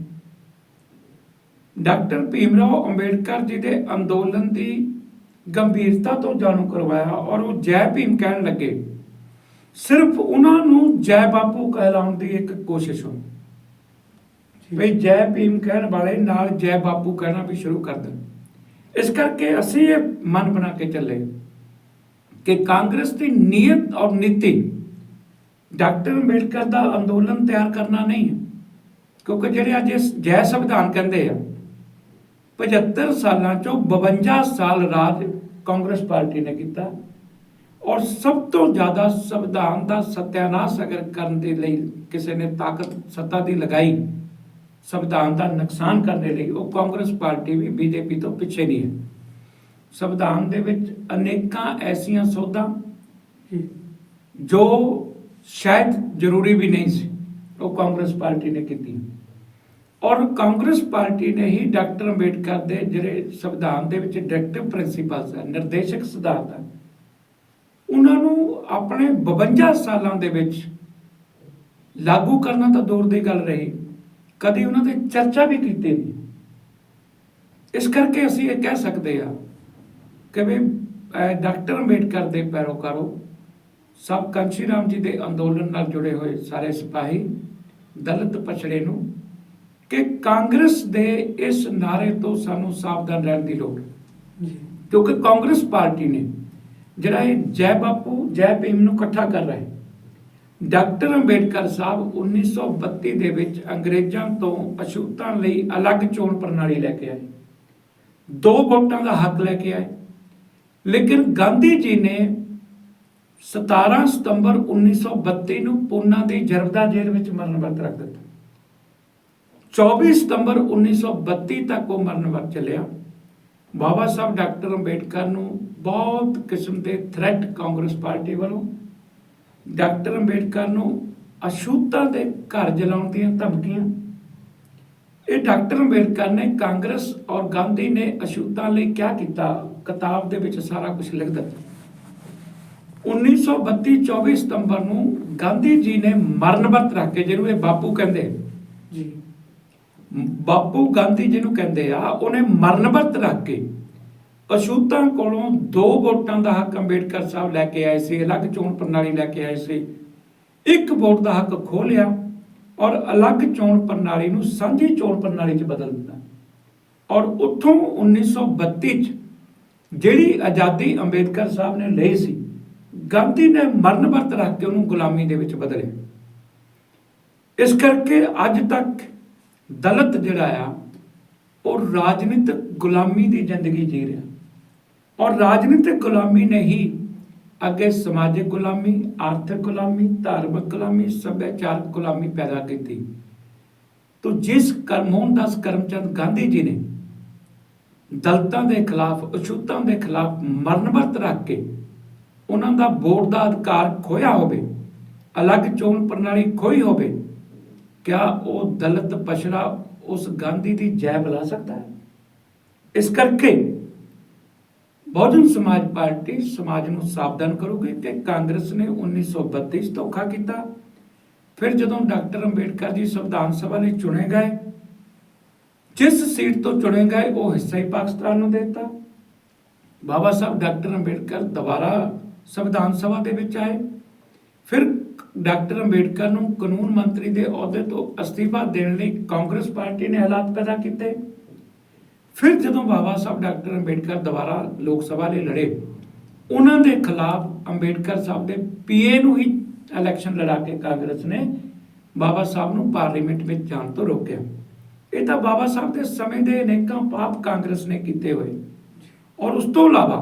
ਡਾਕਟਰ ਭੀਮਰਾਓ ਅੰਬੇਡਕਰ ਜੀ ਦੇ ਅੰਦੋਲਨ ਦੀ ਗੰਭੀਰਤਾ ਤੋਂ ਜਾਣੂ ਕਰਵਾਇਆ ਔਰ ਉਹ ਜੈ ਭੀਮ ਕਹਿਣ ਲੱਗੇ, ਸਿਰਫ ਉਹਨਾਂ ਨੂੰ ਜੈ ਬਾਪੂ ਕਹਿਲਾਉਣ ਦੀ ਇੱਕ ਕੋਸ਼ਿਸ਼ ਹੋਈ। ਵੀ ਜੈ ਭੀਮ ਕਹਿਣ ਵਾਲੇ ਨਾਲ ਜੈ ਬਾਪੂ ਕਹਿਣਾ ਵੀ ਸ਼ੁਰੂ ਕਰ ਦੇਣ ਇਸ ਕਰਕੇ ਅਸੀਂ ਇਹ ਮਨ ਬਣਾ ਕੇ ਚੱਲੇ ਕਿ ਕਾਂਗਰਸ ਦੀ ਨੀਅਤ ਔਰ ਨੀਤੀ ਡਾਕਟਰ ਅੰਬੇਡਕਰ ਦਾ ਅੰਦੋਲਨ ਤਿਆਰ ਕਰਨਾ ਨਹੀਂ ਕਿਉਂਕਿ ਜਿਹੜੇ ਅੱਜ ਜੈ ਸੰਵਿਧਾਨ ਕਹਿੰਦੇ ਆ 75 ਸਾਲਾਂ ਚੋਂ 52 ਸਾਲ ਰਾਜ ਕਾਂਗਰਸ ਪਾਰਟੀ ਨੇ ਕੀਤਾ ਔਰ ਸਭ ਤੋਂ ਜ਼ਿਆਦਾ ਸੰਵਿਧਾਨ ਦਾ ਸਤਿਆਨਾਸ਼ ਅਗਰ ਕਰਨ ਦੇ ਲਈ ਕਿਸੇ ਨੇ ਤਾਕਤ, ਸੱਤਾ ਦੀ ਲਗਾਈ ਸੰਵਿਧਾਨ ਦਾ ਨੁਕਸਾਨ ਕਰਨ ਦੇ ਲਈ ਉਹ ਕਾਂਗਰਸ ਪਾਰਟੀ ਵੀ ਬੀਜੇਪੀ ਤੋਂ ਪਿੱਛੇ ਨਹੀਂ ਹੈ। ਸੰਵਿਧਾਨ ਦੇ ਵਿੱਚ ਅਨੇਕਾਂ ਐਸੀਆਂ ਸੋਧਾਂ ਜੋ ਸ਼ਾਇਦ ਜ਼ਰੂਰੀ ਵੀ ਨਹੀਂ ਸੀ ਉਹ ਕਾਂਗਰਸ ਪਾਰਟੀ ਨੇ ਕੀਤੀ ਔਰ ਕਾਂਗਰਸ ਪਾਰਟੀ ਨੇ ਹੀ ਡਾਕਟਰ ਅੰਬੇਡਕਰ ਦੇ ਜਿਹੜੇ ਸੰਵਿਧਾਨ ਦੇ ਵਿੱਚ ਡਾਇਰੈਕਟਿਵ ਪ੍ਰਿੰਸੀਪਲਸ ਹੈ ਨਿਰਦੇਸ਼ਕ ਸਿਧਾਂਤ ਹੈ ਉਹਨਾਂ ਨੂੰ ਆਪਣੇ 52 ਸਾਲਾਂ ਦੇ ਵਿੱਚ ਲਾਗੂ ਕਰਨਾ ਤਾਂ ਦੂਰ ਦੀ ਗੱਲ ਰਹੀ। ਕਦੀ ਉਹਨਾਂ ਤੇ ਚਰਚਾ ਵੀ ਕੀਤੀ ਨਹੀਂ। ਇਸ ਕਰਕੇ ਅਸੀਂ ਇਹ ਕਹਿ ਸਕਦੇ ਆ ਕਿ ਵੀ ਡਾਕਟਰ ਅੰਬੇਡਕਰ ਦੇ ਪੈਰੋਕਾਰੋ ਸਭ ਕਾਂਸ਼ੀ ਰਾਮ ਜੀ ਦੇ ਅੰਦੋਲਨ ਨਾਲ ਜੁੜੇ ਹੋਏ ਸਾਰੇ ਸਿਪਾਹੀ ਦਲਿਤ ਪਛੜੇ ਨੂੰ ਕਿ ਕਾਂਗਰਸ ਦੇ ਇਸ ਨਾਰੇ ਤੋਂ ਸਾਨੂੰ ਸਾਵਧਾਨ ਰਹਿਣ ਦੀ ਲੋੜ। ਕਿਉਂਕਿ ਕਾਂਗਰਸ ਪਾਰਟੀ ਨੇ ਜਿਹੜਾ ਇਹ ਜੈ ਬਾਪੂ ਜੈ ਭੀਮ ਨੂੰ ਇਕੱਠਾ ਕਰ ਰਿਹਾ। ਹੈ ਡਾਕਟਰ ਅੰਬੇਡਕਰ ਸਾਹਿਬ 1932 ਦੇ ਵਿੱਚ ਅੰਗਰੇਜ਼ਾਂ ਤੋਂ ਅਛੂਤਾਂ ਲਈ ਅਲੱਗ ਚੋਣ ਪ੍ਰਣਾਲੀ ਲੈ ਕੇ ਆਏ। ਦੋ ਵੋਟਾਂ ਦਾ ਹੱਕ ਲੈ ਕੇ ਆਏ। ਲੇਕਿਨ ਗਾਂਧੀ ਜੀ ਨੇ 17 ਸਤੰਬਰ 1932 ਨੂੰ ਪੂਨਾ ਦੀ ਜਰਬਦਾ ਜੇਲ੍ਹ ਵਿੱਚ ਮਰਨ ਵਰਤ ਰੱਖ ਦਿੱਤਾ। 24 ਸਤੰਬਰ 1932 ਤੱਕ ਉਹ ਮਰਨ ਵਰਤ ਚੱਲਿਆ। ਬਾਬਾ ਸਾਹਿਬ ਡਾਕਟਰ ਅੰਬੇਡਕਰ ਨੂੰ ਬਹੁਤ ਕਿਸਮ ਦੇ ਥ੍ਰੈਟ ਕਾਂਗਰਸ ਪਾਰਟੀ ਵੱਲੋਂ ਡਾਕਟਰ ਅੰਬੇਡਕਰ ਨੂੰ ਅਛੂਤਾਂ ਦੇ ਘਰ ਜਲਾਉਣ ਦੀਆਂ ਧਮਕੀਆਂ। ਇਹ ਡਾਕਟਰ ਅੰਬੇਡਕਰ ਨੇ ਕਾਂਗਰਸ ਔਰ ਗਾਂਧੀ ਨੇ ਅਛੂਤਾਂ ਲਈ ਕਿਆ ਕੀਤਾ। ਕਿਤਾਬ ਦੇ ਵਿੱਚ ਸਾਰਾ ਕੁਝ ਲਿਖ ਦਿੱਤਾ। 1932 24 ਸਤੰਬਰ ਨੂੰ ਗਾਂਧੀ ਜੀ ਨੇ ਮਰਨ ਵਰਤ ਰੱਖ ਕੇ ਜਿਹਨੂੰ ਇਹ ਬਾਪੂ ਕਹਿੰਦੇ ਜੀ। ਬਾਪੂ ਗਾਂਧੀ ਜਿਹਨੂੰ ਕਹਿੰਦੇ ਆ ਉਹਨੇ ਮਰਨ ਵਰਤ ਰੱਖ ਕੇ ਅਸ਼ੂਤਾਂ ਕੋਲੋਂ ਦੋ ਵੋਟਾਂ ਦਾ ਹੱਕ ਅੰਬੇਡਕਰ ਸਾਹਿਬ ਲੈ ਕੇ ਆਏ ਸੀ, ਅਲੱਗ ਚੋਣ ਪ੍ਰਣਾਲੀ ਲੈ ਕੇ ਆਏ ਸੀ। ਇੱਕ ਵੋਟ ਦਾ ਹੱਕ ਖੋਹ ਲਿਆ ਔਰ ਅਲੱਗ ਚੋਣ ਪ੍ਰਣਾਲੀ ਨੂੰ ਸਾਂਝੀ ਚੋਣ ਪ੍ਰਣਾਲੀ 'ਚ ਬਦਲ ਦਿੱਤਾ। ਔਰ ਉੱਥੋਂ 1932 'ਚ ਜਿਹੜੀ ਆਜ਼ਾਦੀ ਅੰਬੇਡਕਰ ਸਾਹਿਬ ਨੇ ਲਈ ਸੀ, ਗਾਂਧੀ ਨੇ ਮਰਨ ਵਰਤ ਰੱਖ ਕੇ ਉਹਨੂੰ ਗੁਲਾਮੀ ਦੇ ਵਿੱਚ ਬਦਲਿਆ। ਇਸ ਕਰਕੇ ਅੱਜ ਤੱਕ ਦਲਤ ਜਿਹੜਾ ਆ, ਉਹ ਰਾਜਨੀਤਿਕ ਗੁਲਾਮੀ ਦੀ ਜ਼ਿੰਦਗੀ ਜੀ ਰਿਹਾ। ਔਰ ਰਾਜਨੀਤਿਕ ਗੁਲਾਮੀ ਨੇ ਹੀ ਅੱਗੇ ਸਮਾਜਿਕ ਗੁਲਾਮੀ, ਆਰਥਿਕ ਗੁਲਾਮੀ, ਧਾਰਮਿਕ ਗੁਲਾਮੀ, ਸੱਭਿਆਚਾਰਕ ਗੁਲਾਮੀ ਪੈਦਾ ਕੀਤੀ। ਤੋ ਜਿਸ ਕਰਮੋਹਨਦਾਸ ਕਰਮਚੰਦ ਗਾਂਧੀ ਜੀ ਨੇ ਦਲਤਾਂ ਦੇ ਖਿਲਾਫ, ਅਛੂਤਾਂ ਦੇ ਖਿਲਾਫ ਮਰਨ ਵਰਤ ਰੱਖ ਕੇ ਉਹਨਾਂ ਦਾ ਵੋਟ ਦਾ ਅਧਿਕਾਰ ਖੋਇਆ ਹੋਵੇ, ਅਲੱਗ ਚੋਣ ਪ੍ਰਣਾਲੀ ਖੋਈ ਹੋਵੇ, ਕਿਆ ਉਹ ਦਲਿਤ ਪਛੜਾ ਉਸ ਗਾਂਧੀ ਦੀ ਜੈ ਬੁਲਾ ਸਕਦਾ ਹੈ? ਇਸ ਕਰਕੇ ਬਹੁਜਨ ਸਮਾਜ ਪਾਰਟੀ ਸਮਾਜ ਨੂੰ ਸਾਵਧਾਨ ਕਰੂਗੀ ਕਿ ਕਾਂਗਰਸ ਨੇ 1932 ਧੋਖਾ ਕੀਤਾ। ਫਿਰ ਜਦੋਂ ਡਾਕਟਰ ਅੰਬੇਡਕਰ ਜੀ ਸੰਵਿਧਾਨ ਸਭਾ ਲਈ ਚੁਣੇ ਗਏ, ਜਿਸ ਸੀਟ ਤੋਂ ਚੁਣੇ ਗਏ ਉਹ ਹਿੱਸਾ ਹੀ ਪਾਕਿਸਤਾਨ ਨੂੰ ਦਿੱਤਾ। ਬਾਬਾ ਸਾਹਿਬ ਡਾਕਟਰ ਅੰਬੇਡਕਰ ਦੁਬਾਰਾ ਸੰਵਿਧਾਨ ਸਭਾ ਦੇ ਵਿੱਚ ਆਏ। ਫਿਰ ਡਾਕਟਰ ਅੰਬੇਡਕਰ ਨੂੰ ਕਾਨੂੰਨ ਮੰਤਰੀ ਦੇ ਅਹੁਦੇ ਤੋਂ ਅਸਤੀਫਾ ਦੇਣ ਲਈ ਕਾਂਗਰਸ ਪਾਰਟੀ ਨੇ ਹਾਲਾਤ ਪੈਦਾ ਕੀਤੇ। ਫਿਰ ਜਦੋਂ ਬਾਬਾ ਸਾਹਿਬ ਡਾਕਟਰ ਅੰਬੇਡਕਰ ਦੁਬਾਰਾ ਲੋਕ ਸਭਾ ਲਈ ਲੜੇ, ਉਹਨਾਂ ਦੇ ਖਿਲਾਫ ਅੰਬੇਡਕਰ ਸਾਹਿਬ ਦੇ ਪੀਏ ਨੂੰ ਹੀ ਇਲੈਕਸ਼ਨ ਲੜਾ ਕੇ ਕਾਂਗਰਸ ਨੇ ਬਾਬਾ ਸਾਹਿਬ ਨੂੰ ਪਾਰਲੀਮੈਂਟ ਵਿੱਚ ਜਾਣ ਤੋਂ ਰੋਕਿਆ। ਇਹ ਤਾਂ ਬਾਬਾ ਸਾਹਿਬ ਦੇ ਸਮੇਂ ਦੇ ਅਨੇਕਾਂ ਪਾਪ ਕਾਂਗਰਸ ਨੇ ਕੀਤੇ ਹੋਏ। ਔਰ ਉਸ ਤੋਂ ਇਲਾਵਾ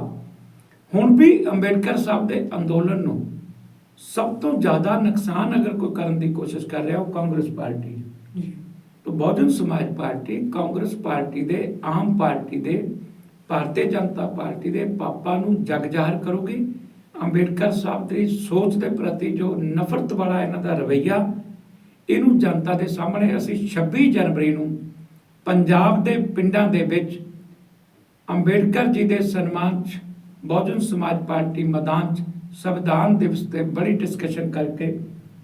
ਹੁਣ ਵੀ ਅੰਬੇਡਕਰ ਸਾਹਿਬ ਦੇ ਅੰਦੋਲਨ ਨੂੰ ਸਭ ਤੋਂ ਜ਼ਿਆਦਾ ਨੁਕਸਾਨ ਅਗਰ ਕੋਈ ਕਰਨ ਦੀ ਕੋਸ਼ਿਸ਼ ਕਰ ਰਿਹਾ ਉਹ ਕਾਂਗਰਸ ਪਾਰਟੀ ਹੈ। तो बहुजन समाज पार्टी ਕਾਂਗਰਸ ਪਾਰਟੀ ਦੇ ਆਮ ਪਾਰਟੀ ਦੇ ਭਾਰਤੀ ਜਨਤਾ ਪਾਰਟੀ ਦੇ ਪਾਪਾ ਨੂੰ ਜਗ ਜ਼ਾਹਰ ਕਰੂਗੀ ਅੰਬੇਡਕਰ ਸਾਹਿਬ ਦੀ ਸੋਚ ਦੇ ਪ੍ਰਤੀ ਜੋ ਨਫ਼ਰਤ ਵਾਲਾ ਇਹਨਾਂ ਦਾ ਰਵੱਈਆ ਇਹਨੂੰ ਜਨਤਾ ਦੇ ਸਾਹਮਣੇ ਅਸੀਂ 26 ਜਨਵਰੀ ਨੂੰ ਪੰਜਾਬ ਦੇ ਪਿੰਡਾਂ ਦੇ ਵਿੱਚ ਅੰਬੇਡਕਰ ਜੀ ਦੇ ਸਨਮਾਨ 'ਚ ਬਹੁਜਨ ਸਮਾਜ ਪਾਰਟੀ ਮੈਦਾਨ 'ਚ ਸੰਵਿਧਾਨ ਦਿਵਸ ਤੇ ਬੜੀ ਡਿਸਕਸ਼ਨ ਕਰਕੇ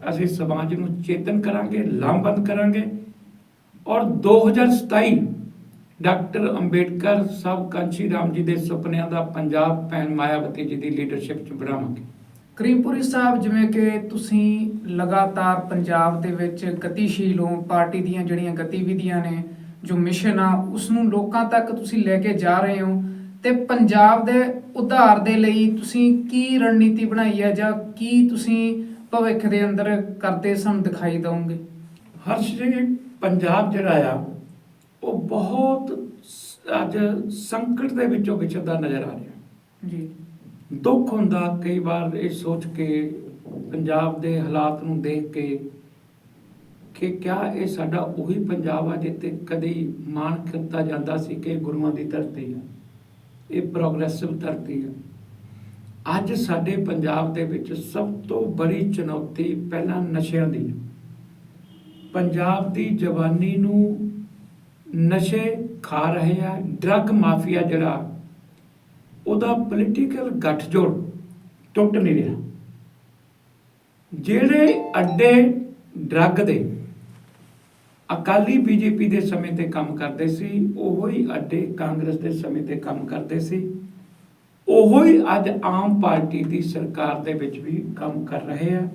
ਅਸੀਂ ਸਮਾਜ ਨੂੰ ਚੇਤਨ ਕਰਾਂਗੇ ਲਾਮਬੰਦ ਕਰਾਂਗੇ ਔਰ 2027 ਡਾਕਟਰ ਅੰਬੇਡਕਰ ਸਾਹਿਬ ਕਾਂਸ਼ੀ ਰਾਮ ਜੀ ਦੇ ਸੁਪਨਿਆਂ ਦਾ ਪੰਜਾਬ ਭੈਣ ਮਾਇਆਵਤੀ ਜੀ ਦੀ ਲੀਡਰਸ਼ਿਪ 'ਚ ਬਣਾਵਾਂਗੇ। ਕਰੀਮਪੁਰੀ ਸਾਹਿਬ ਜਿਵੇਂ ਕਿ ਤੁਸੀਂ ਲਗਾਤਾਰ ਪੰਜਾਬ ਦੇ ਵਿੱਚ ਗਤੀਸ਼ੀਲ ਹੋ ਪਾਰਟੀ ਦੀਆਂ ਜਿਹੜੀਆਂ ਗਤੀਵਿਧੀਆਂ ਨੇ ਜੋ ਮਿਸ਼ਨ ਆ ਉਸ ਨੂੰ ਲੋਕਾਂ ਤੱਕ ਤੁਸੀਂ ਲੈ ਕੇ ਜਾ ਰਹੇ ਹੋ ਤੇ ਪੰਜਾਬ ਦੇ ਉਧਾਰ ਦੇ ਲਈ ਤੁਸੀਂ ਕੀ ਰਣਨੀਤੀ ਬਣਾਈ ਹੈ ਜਾਂ ਕੀ ਤੁਸੀਂ ਭਵਿੱਖ ਦੇ ਅੰਦਰ ਕਰਦੇ ਸਾਨੂੰ ਦਿਖਾਈ ਦਵੋਗੇ? ਹਰਸ਼ ਜੀ ਪੰਜਾਬ ਜਿਹੜਾ ਆ ਉਹ ਬਹੁਤ ਅੱਜ ਸੰਕਟ ਦੇ ਵਿੱਚੋਂ ਵਿਚਰਦਾ ਨਜ਼ਰ ਆ ਰਿਹਾ। ਜੀ। ਦੁੱਖ ਹੁੰਦਾ ਕਈ ਵਾਰ ਇਹ ਸੋਚ ਕੇ ਪੰਜਾਬ ਦੇ ਹਾਲਾਤ ਨੂੰ ਦੇਖ ਕੇ ਕਿ ਕਿਆ ਇਹ ਸਾਡਾ ਉਹੀ ਪੰਜਾਬ ਆ ਜਿੱਤੇ ਕਦੇ ਮਾਣ ਕੀਤਾ ਜਾਂਦਾ ਸੀ ਕਿ ਗੁਰੂਆਂ ਦੀ ਧਰਤੀ ਆ। ਇਹ ਪ੍ਰੋਗਰੈਸਿਵ ਧਰਤੀ ਆ। ਅੱਜ ਸਾਡੇ ਪੰਜਾਬ ਦੇ ਵਿੱਚ ਸਭ ਤੋਂ ਬੜੀ ਚੁਣੌਤੀ ਪਹਿਲਾਂ ਨਸ਼ਿਆਂ ਦੀ ਹੈ। ਪੰਜਾਬ ਦੀ ਜਵਾਨੀ ਨੂੰ ਨਸ਼ੇ ਖਾ ਰਹੇ ਆ ਡਰੱਗ ਮਾਫੀਆ ਜਿਹੜਾ, ਉਹਦਾ ਪੋਲੀਟੀਕਲ ਗੱਠਜੋੜ ਟੁੱਟ ਨਹੀਂ ਰਿਹਾ। ਜਿਹੜੇ ਅੱਡੇ ਡਰੱਗ ਦੇ, ਅਕਾਲੀ ਬੀਜੇਪੀ ਦੇ ਸਮੇਂ ਤੇ ਕੰਮ ਕਰਦੇ ਸੀ, ਉਹੋ ਹੀ ਅੱਡੇ ਕਾਂਗਰਸ ਦੇ ਸਮੇਂ ਤੇ ਕੰਮ ਕਰਦੇ ਸੀ, ਉਹੋ ਹੀ ਅੱਜ ਆਮ ਪਾਰਟੀ ਦੀ ਸਰਕਾਰ ਦੇ ਵਿੱਚ ਵੀ ਕੰਮ ਕਰ ਰਹੇ ਆ।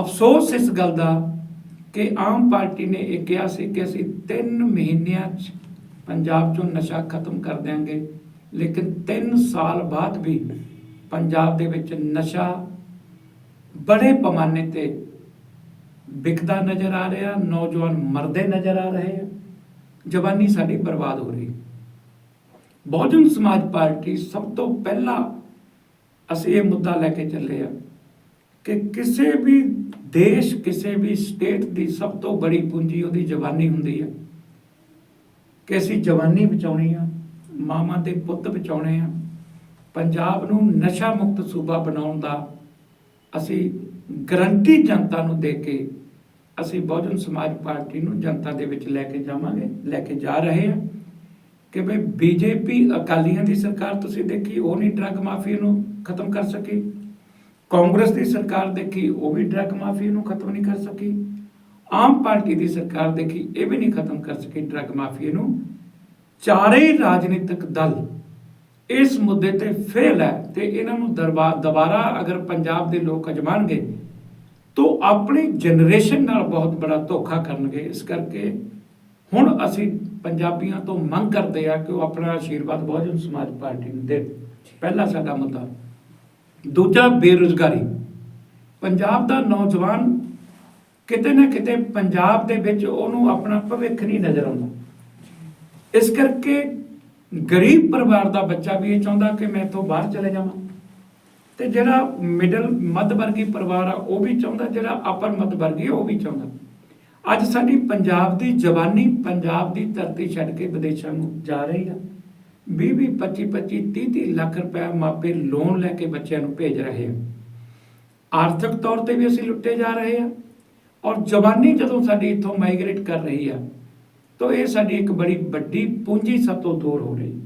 ਅਫਸੋਸ ਇਸ ਗੱਲ ਦਾ ਕਿ ਆਮ ਪਾਰਟੀ ਨੇ ਇਹ ਕਿਹਾ ਸੀ ਕਿ ਅਸੀਂ 3 ਮਹੀਨਿਆਂ 'ਚ ਪੰਜਾਬ 'ਚੋਂ ਨਸ਼ਾ ਖਤਮ ਕਰ ਦਿਆਂਗੇ, ਲੇਕਿਨ 3 ਸਾਲ ਬਾਅਦ ਵੀ ਪੰਜਾਬ ਦੇ ਵਿੱਚ ਨਸ਼ਾ ਬੜੇ ਪੈਮਾਨੇ ਤੇ ਵਿਕਦਾ ਨਜ਼ਰ ਆ ਰਿਹਾ, ਨੌਜਵਾਨ ਮਰਦੇ ਨਜ਼ਰ ਆ ਰਹੇ ਆ, ਜਵਾਨੀ ਸਾਡੀ ਬਰਬਾਦ ਹੋ ਰਹੀ। ਬਹੁਜਨ ਸਮਾਜ ਪਾਰਟੀ ਸਭ ਤੋਂ ਪਹਿਲਾਂ ਅਸੀਂ ਇਹ ਮੁੱਦਾ ਲੈ ਕੇ ਚੱਲੇ ਆ ਕਿ ਕਿਸੇ ਵੀ ਦੇਸ਼ ਕਿਸੇ ਵੀ ਸਟੇਟ ਦੀ ਸਭ ਤੋਂ ਬੜੀ ਪੂੰਜੀ ਉਹਦੀ ਜਵਾਨੀ ਹੁੰਦੀ ਹੈ ਕਿ ਅਸੀਂ ਜਵਾਨੀ ਬਚਾਉਣੀ ਆ ਮਾਮਾ ਦੇ ਪੁੱਤ ਬਚਾਉਣੇ ਆ। ਪੰਜਾਬ ਨੂੰ ਨਸ਼ਾ ਮੁਕਤ ਸੂਬਾ ਬਣਾਉਣ ਦਾ ਅਸੀਂ ਗਰੰਟੀ ਜਨਤਾ ਨੂੰ ਦੇ ਕੇ ਅਸੀਂ ਬਹੁਜਨ ਸਮਾਜ ਪਾਰਟੀ ਨੂੰ ਜਨਤਾ ਦੇ ਵਿੱਚ ਲੈ ਕੇ ਜਾਵਾਂਗੇ, ਲੈ ਕੇ ਜਾ ਰਹੇ ਹਾਂ ਕਿ ਭਈ ਬੀਜੇਪੀ ਅਕਾਲੀਆਂ ਦੀ ਸਰਕਾਰ ਤੁਸੀਂ ਦੇਖੀ, ਉਹ ਨਹੀਂ ਡਰੱਗ ਮਾਫੀਆ ਨੂੰ ਖਤਮ ਕਰ ਸਕੀ। ਕਾਂਗਰਸ ਦੀ ਸਰਕਾਰ ਦੇਖੀ, ਉਹ ਵੀ ਡਰੱਗ ਮਾਫੀਆ ਨੂੰ ਖਤਮ ਨਹੀਂ ਕਰ ਸਕੀ। ਆਮ ਪਾਰਟੀ ਦੀ ਸਰਕਾਰ ਦੇਖੀ, ਇਹ ਵੀ ਨਹੀਂ ਖਤਮ ਕਰ ਸਕੀ ਡਰੱਗ ਮਾਫੀਆ ਨੂੰ। ਚਾਰੇ ਰਾਜਨੀਤਿਕ ਦਲ ਇਸ ਮੁੱਦੇ ਤੇ ਫੇਲ ਹੈ ਤੇ ਇਹਨਾਂ ਨੂੰ ਦਰਬਾ, ਦੁਬਾਰਾ ਅਗਰ ਪੰਜਾਬ ਦੇ ਲੋਕ ਅਜਮਾਣਗੇ ਤਾਂ ਆਪਣੀ ਜਨਰੇਸ਼ਨ ਨਾਲ ਬਹੁਤ ਬੜਾ ਧੋਖਾ ਕਰਨਗੇ। ਇਸ ਕਰਕੇ ਹੁਣ ਅਸੀਂ ਪੰਜਾਬੀਆਂ ਤੋਂ ਮੰਗ ਕਰਦੇ ਆ ਕਿ ਉਹ ਆਪਣਾ ਆਸ਼ੀਰਵਾਦ ਬਹੁਜਨ ਸਮਾਜ ਪਾਰਟੀ ਨੂੰ ਦੇ ਪਹਿਲਾ ਸਾਡਾ ਮੁੱਦਾ। ਦੂਜਾ ਬੇਰੁਜ਼ਗਾਰੀ। ਪੰਜਾਬ ਦਾ ਨੌਜਵਾਨ ਕਿਤੇ ਨਾ ਕਿਤੇ ਪੰਜਾਬ ਦੇ ਵਿੱਚ ਉਹਨੂੰ ਆਪਣਾ ਭਵਿੱਖ ਨਹੀਂ ਨਜ਼ਰ ਆਉਂਦਾ। ਇਸ ਕਰਕੇ ਗਰੀਬ ਪਰਿਵਾਰ ਦਾ ਬੱਚਾ ਵੀ ਇਹ ਚਾਹੁੰਦਾ ਕਿ ਮੈਂ ਇੱਥੋਂ ਬਾਹਰ ਚਲੇ ਜਾਵਾਂ। ਤੇ ਜਿਹੜਾ ਮਿਡਲ ਮੱਧ ਵਰਗੀ ਪਰਿਵਾਰ ਆ ਉਹ ਵੀ ਚਾਹੁੰਦਾ ਜਿਹੜਾ ਅਪਰ ਮੱਧ ਵਰਗੀ ਆ, ਉਹ ਵੀ ਚਾਹੁੰਦਾ। ਅੱਜ ਸਾਡੀ ਪੰਜਾਬ ਦੀ ਜਵਾਨੀ ਪੰਜਾਬ ਦੀ ਧਰਤੀ ਛੱਡ ਕੇ ਵਿਦੇਸ਼ਾਂ ਨੂੰ ਜਾ ਰਹੀ ਆ। 20 20 25 25 30 30 ਲੱਖ ਰੁਪਏ ਮਾਪੇ ਲੋਨ ਲੈ ਕੇ ਬੱਚਿਆਂ ਨੂੰ ਭੇਜ ਰਹੇ ਆ। ਆਰਥਿਕ ਤੌਰ ਤੇ ਵੀ ਅਸੀਂ ਲੁੱਟੇ ਜਾ ਰਹੇ ਆ ਔਰ ਜਵਾਨੀ ਜਦੋਂ ਸਾਡੀ ਇੱਥੋਂ ਮਾਈਗ੍ਰੇਟ ਕਰ ਰਹੀ ਆ, ਤਾਂ ਇਹ ਸਾਡੀ ਇੱਕ ਬੜੀ ਵੱਡੀ ਪੂੰਜੀ ਸਭ ਤੋਂ ਦੂਰ ਹੋ ਰਹੀ।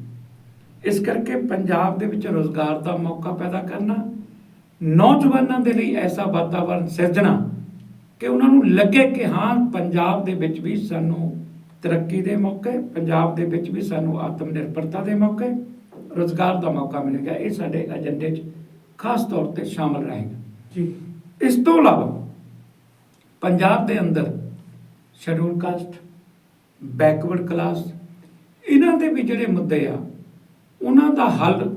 ਇਸ ਕਰਕੇ ਪੰਜਾਬ ਦੇ ਵਿੱਚ ਰੋਜ਼ਗਾਰ ਦਾ ਮੌਕਾ ਪੈਦਾ ਕਰਨਾ, ਨੌਜਵਾਨਾਂ ਦੇ ਲਈ ਐਸਾ ਵਾਤਾਵਰਣ ਸਿਰਜਣਾ ਕਿ ਉਹਨਾਂ ਨੂੰ ਲੱਗੇ ਕਿ ਹਾਂ, ਪੰਜਾਬ ਦੇ ਵਿੱਚ ਵੀ ਸਾਨੂੰ ਤਰੱਕੀ ਦੇ ਮੌਕੇ ਪੰਜਾਬ ਦੇ ਵਿੱਚ ਵੀ ਸਾਨੂੰ ਆਤਮ ਨਿਰਭਰਤਾ ਦੇ ਮੌਕੇ ਰੋਜ਼ਗਾਰ ਦਾ ਮੌਕਾ ਮਿਲੇਗਾ ਇਹ ਸਾਡੇ ਏਜੰਡੇ 'ਚ ਖਾਸ ਤੌਰ ਤੇ ਸ਼ਾਮਲ ਰਹੇਗਾ। ਜੀ। ਇਸ ਤੋਂ ਇਲਾਵਾ ਪੰਜਾਬ ਦੇ ਅੰਦਰ ਸ਼ੈਡਿਊਲ ਕਾਸਟ ਬੈਕਵਰਡ ਕਲਾਸ ਇਹਨਾਂ ਦੇ ਵੀ ਜਿਹੜੇ ਮੁੱਦੇ ਆ ਉਹਨਾਂ ਦਾ ਹੱਲ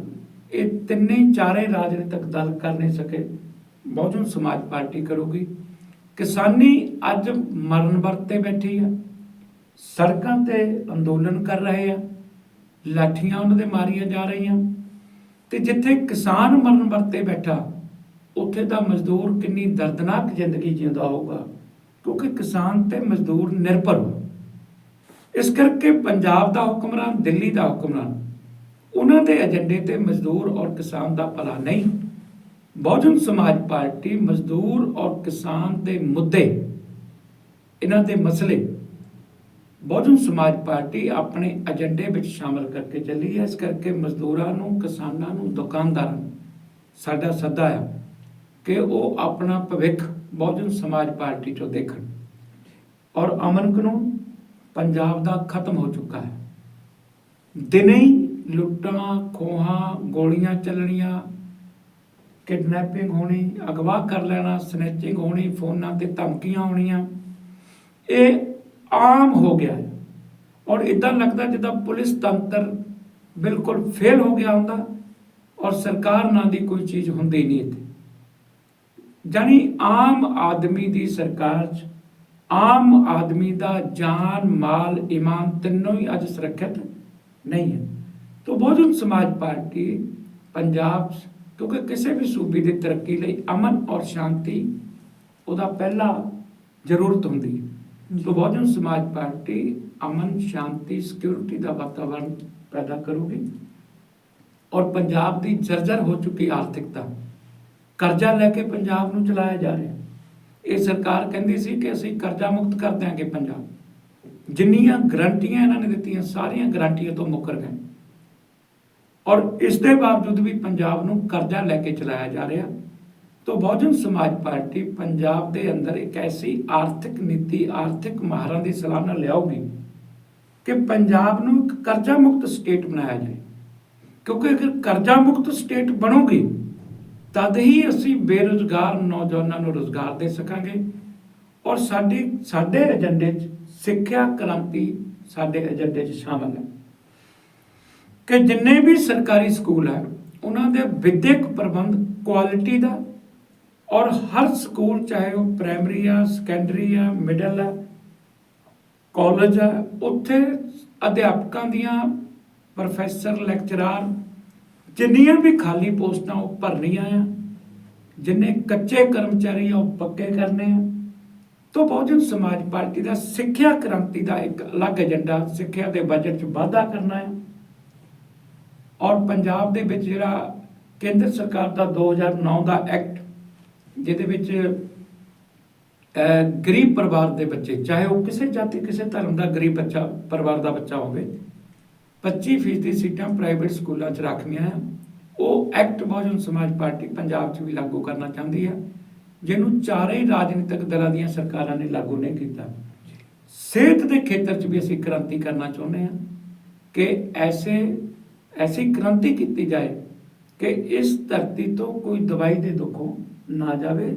ਇਹ ਤਿੰਨੇ ਚਾਰੇ ਰਾਜਨੀਤਿਕ ਦਲ ਕਰ ਨਹੀਂ ਸਕੇ। ਬਹੁਜਨ ਸਮਾਜ ਪਾਰਟੀ ਕਰੂਗੀ। ਕਿਸਾਨੀ ਅੱਜ ਮਰਨ ਵਰਤੇ ਬੈਠੀ ਆ। ਸੜਕਾਂ ਤੇ ਅੰਦੋਲਨ ਕਰ ਰਹੇ ਆ, ਲਾਠੀਆਂ ਉਹਨਾਂ ਦੇ ਮਾਰੀਆਂ ਜਾ ਰਹੀਆਂ। ਤੇ ਜਿੱਥੇ ਕਿਸਾਨ ਮਰਨ ਵਰਤੇ ਬੈਠਾ, ਉੱਥੇ ਦਾ ਮਜ਼ਦੂਰ ਕਿੰਨੀ ਦਰਦਨਾਕ ਜ਼ਿੰਦਗੀ ਜਿਉਂਦਾ ਹੋਊਗਾ, ਕਿਉਂਕਿ ਕਿਸਾਨ ਤੇ ਮਜ਼ਦੂਰ ਨਿਰਭਰ ਹੋ। ਇਸ ਕਰਕੇ ਪੰਜਾਬ ਦਾ ਹੁਕਮਰਾਨ, ਦਿੱਲੀ ਦਾ ਹੁਕਮਰਾਨ, ਉਹਨਾਂ ਦੇ ਏਜੰਡੇ ਤੇ ਮਜ਼ਦੂਰ ਔਰ ਕਿਸਾਨ ਦਾ ਭਲਾ ਨਹੀਂ। ਬਹੁਜਨ ਸਮਾਜ ਪਾਰਟੀ ਮਜ਼ਦੂਰ ਔਰ ਕਿਸਾਨ ਦੇ ਮੁੱਦੇ, ਇਹਨਾਂ ਦੇ ਮਸਲੇ ਬਹੁਜਨ ਸਮਾਜ ਪਾਰਟੀ ਆਪਣੇ ਏਜੰਡੇ ਵਿੱਚ ਸ਼ਾਮਲ ਕਰਕੇ ਚੱਲੀ ਹੈ। ਇਸ ਕਰਕੇ ਮਜ਼ਦੂਰਾਂ ਨੂੰ, ਕਿਸਾਨਾਂ ਨੂੰ, ਦੁਕਾਨਦਾਰਾਂ ਨੂੰ ਸਾਡਾ ਸੱਦਾ ਆ ਕਿ ਉਹ ਆਪਣਾ ਭਵਿੱਖ ਬਹੁਜਨ ਸਮਾਜ ਪਾਰਟੀ ਚੋਂ ਦੇਖਣ। ਔਰ ਅਮਨ ਕਾਨੂੰਨ ਪੰਜਾਬ ਦਾ ਖਤਮ ਹੋ ਚੁੱਕਾ ਹੈ। ਦਿਨੇ ਹੀ ਲੁੱਟਾਂ, ਖੋਹਾਂ, ਗੋਲੀਆਂ ਚੱਲਣੀਆਂ, ਕਿਡਨੈਪਿੰਗ ਹੋਣੀ, ਅਗਵਾ ਕਰ ਲੈਣਾ, ਸਨੈਚਿੰਗ ਹੋਣੀ, ਫੋਨਾਂ ਤੇ ਧਮਕੀਆਂ ਆਉਣੀਆਂ ਇਹ ਆਮ ਹੋ ਗਿਆ। ਹੈ ਔਰ ਇਦਾਂ ਲੱਗਦਾ ਜਿੱਦਾਂ ਪੁਲਿਸ ਤੰਤਰ ਬਿਲਕੁਲ ਫੇਲ ਹੋ ਗਿਆ ਹੁੰਦਾ ਔਰ ਸਰਕਾਰ ਨਾਂ ਦੀ ਕੋਈ ਚੀਜ਼ ਹੁੰਦੀ ਨਹੀਂ ਇੱਥੇ। ਜਾਨੀ ਆਮ ਆਦਮੀ ਦੀ ਸਰਕਾਰ 'ਚ ਆਮ ਆਦਮੀ ਦਾ ਜਾਨ, ਮਾਲ, ਇਮਾਨ ਤਿੰਨੋਂ ਹੀ ਅੱਜ ਸੁਰੱਖਿਅਤ ਨਹੀਂ ਹੈ। ਤੋਂ ਬਹੁਜਨ ਸਮਾਜ ਪਾਰਟੀ ਪੰਜਾਬ 'ਚ ਕਿਉਂਕਿ ਕਿਸੇ ਵੀ ਸੂਬੇ ਦੀ ਤਰੱਕੀ ਲਈ ਅਮਨ ਔਰ ਸ਼ਾਂਤੀ ਉਹਦਾ ਪਹਿਲਾ ਜ਼ਰੂਰਤ ਹੁੰਦੀ ਹੈ। ਬਹੁਜਨ ਸਮਾਜ ਪਾਰਟੀ ਅਮਨ, ਸ਼ਾਂਤੀ ਸਿਕਿਉਰਿਟੀ ਦਾ ਵਾਤਾਵਰਣ ਪੈਦਾ ਕਰੂਗੀ ਔਰ ਪੰਜਾਬ ਦੀ ਜਰਜਰ ਹੋ ਚੁੱਕੀ ਆਰਥਿਕਤਾ, ਕਰਜ਼ਾ ਲੈ ਕੇ ਪੰਜਾਬ ਨੂੰ ਚਲਾਇਆ ਜਾ ਰਿਹਾ। ਇਹ ਸਰਕਾਰ ਕਹਿੰਦੀ ਸੀ ਕਿ ਅਸੀਂ ਕਰਜ਼ਾ ਮੁਕਤ ਕਰ ਦਿਆਂਗੇ ਪੰਜਾਬ। ਜਿੰਨੀਆਂ ਗਰੰਟੀਆਂ ਇਹਨਾਂ ਨੇ ਦਿੱਤੀਆਂ, ਸਾਰੀਆਂ ਗਰੰਟੀਆਂ ਤੋਂ ਮੁੱਕਰ ਗਏ। ਔਰ ਇਸ ਦੇ ਬਾਵਜੂਦ ਵੀ ਪੰਜਾਬ ਨੂੰ ਕਰਜ਼ਾ ਲੈ ਕੇ ਚਲਾਇਆ ਜਾ ਰਿਹਾ। ਤੋਂ ਬਹੁਜਨ ਸਮਾਜ ਪਾਰਟੀ ਪੰਜਾਬ ਦੇ ਅੰਦਰ ਇੱਕ ਐਸੀ ਆਰਥਿਕ ਨੀਤੀ, ਆਰਥਿਕ ਮਾਹਰਾਂ ਦੀ ਸਲਾਹ ਨਾਲ ਲਿਆਉਗੀ ਕਿ ਪੰਜਾਬ ਨੂੰ ਇੱਕ ਕਰਜ਼ਾ ਮੁਕਤ ਸਟੇਟ ਬਣਾਇਆ ਜਾਏ। ਕਿਉਂਕਿ ਅਗਰ ਕਰਜ਼ਾ ਮੁਕਤ ਸਟੇਟ ਬਣੂਗੀ, ਤਦ ਹੀ ਅਸੀਂ ਬੇਰੁਜ਼ਗਾਰ ਨੌਜਵਾਨਾਂ ਨੂੰ ਰੋਜ਼ਗਾਰ ਦੇ ਸਕਾਂਗੇ ਔਰ ਸਾਡੀ, ਸਾਡੇ ਏਜੰਡੇ 'ਚ ਸਿੱਖਿਆ ਕ੍ਰਾਂਤੀ ਸਾਡੇ ਏਜੰਡੇ 'ਚ ਸ਼ਾਮਲ ਹੈ। ਕਿ ਜਿੰਨੇ ਵੀ ਸਰਕਾਰੀ ਸਕੂਲ ਹੈ, ਉਹਨਾਂ ਦੇ ਵਿਦਿਅਕ ਪ੍ਰਬੰਧ ਕੁਆਲਿਟੀ ਦਾ ਔਰ ਹਰ ਸਕੂਲ, ਚਾਹੇ ਉਹ ਪ੍ਰਾਇਮਰੀ ਆ, ਸੈਕੰਡਰੀ ਆ, ਮਿਡਲ ਆ, ਕਾਲਜ ਆ, ਉੱਥੇ ਅਧਿਆਪਕਾਂ ਦੀਆਂ ਪ੍ਰੋਫੈਸਰ, ਲੈਕਚਰਾਰ ਜਿੰਨੀਆਂ ਵੀ ਖਾਲੀ ਪੋਸਟਾਂ ਉਹ ਭਰਨੀਆਂ ਆ, ਜਿੰਨੇ ਕੱਚੇ ਕਰਮਚਾਰੀ ਆ, ਉਹ ਪੱਕੇ ਕਰਨੇ ਆ। ਤੋਂ ਬਹੁਜਨ ਸਮਾਜ ਪਾਰਟੀ ਦਾ ਸਿੱਖਿਆ ਕ੍ਰਾਂਤੀ ਦਾ ਇੱਕ ਅਲੱਗ ਏਜੰਡਾ, ਸਿੱਖਿਆ ਦੇ ਬਜਟ 'ਚ ਵਾਧਾ ਕਰਨਾ ਹੈ ਔਰ ਪੰਜਾਬ ਦੇ ਵਿੱਚ ਜਿਹੜਾ ਕੇਂਦਰ ਸਰਕਾਰ ਦਾ 2009 ਦਾ ਐਕਟ ਜਿਹਦੇ ਵਿੱਚ ਗਰੀਬ ਪਰਿਵਾਰ ਦੇ ਬੱਚੇ, ਚਾਹੇ ਉਹ ਕਿਸੇ ਜਾਤੀ, ਕਿਸੇ ਧਰਮ ਦਾ ਗਰੀਬ ਬੱਚਾ, ਪਰਿਵਾਰ ਦਾ ਬੱਚਾ ਹੋਵੇ 25% ਦੀ ਸੀਟਾਂ ਪ੍ਰਾਈਵੇਟ ਸਕੂਲਾਂ 'ਚ ਰੱਖਣੀਆਂ ਆ ਉਹ ਐਕਟ ਬਹੁਜਨ ਸਮਾਜ ਪਾਰਟੀ ਪੰਜਾਬ 'ਚ ਵੀ ਲਾਗੂ ਕਰਨਾ ਚਾਹੁੰਦੀ ਆ, ਜਿਹਨੂੰ ਚਾਰੇ ਰਾਜਨੀਤਿਕ ਦਲਾਂ ਦੀਆਂ ਸਰਕਾਰਾਂ ਨੇ ਲਾਗੂ ਨਹੀਂ ਕੀਤਾ। ਸਿਹਤ ਦੇ ਖੇਤਰ 'ਚ ਵੀ ਅਸੀਂ ਕ੍ਰਾਂਤੀ ਕਰਨਾ ਚਾਹੁੰਦੇ ਆ ਕਿ ਐਸੇ, ਐਸੀ ਕ੍ਰਾਂਤੀ ਕੀਤੀ ਜਾਏ ਕਿ ਇਸ ਧਰਤੀ ਤੋਂ ਕੋਈ ਦਵਾਈ ਦੇ ਦੁੱਖੋਂ ਨਾ ਜਾਵੇ,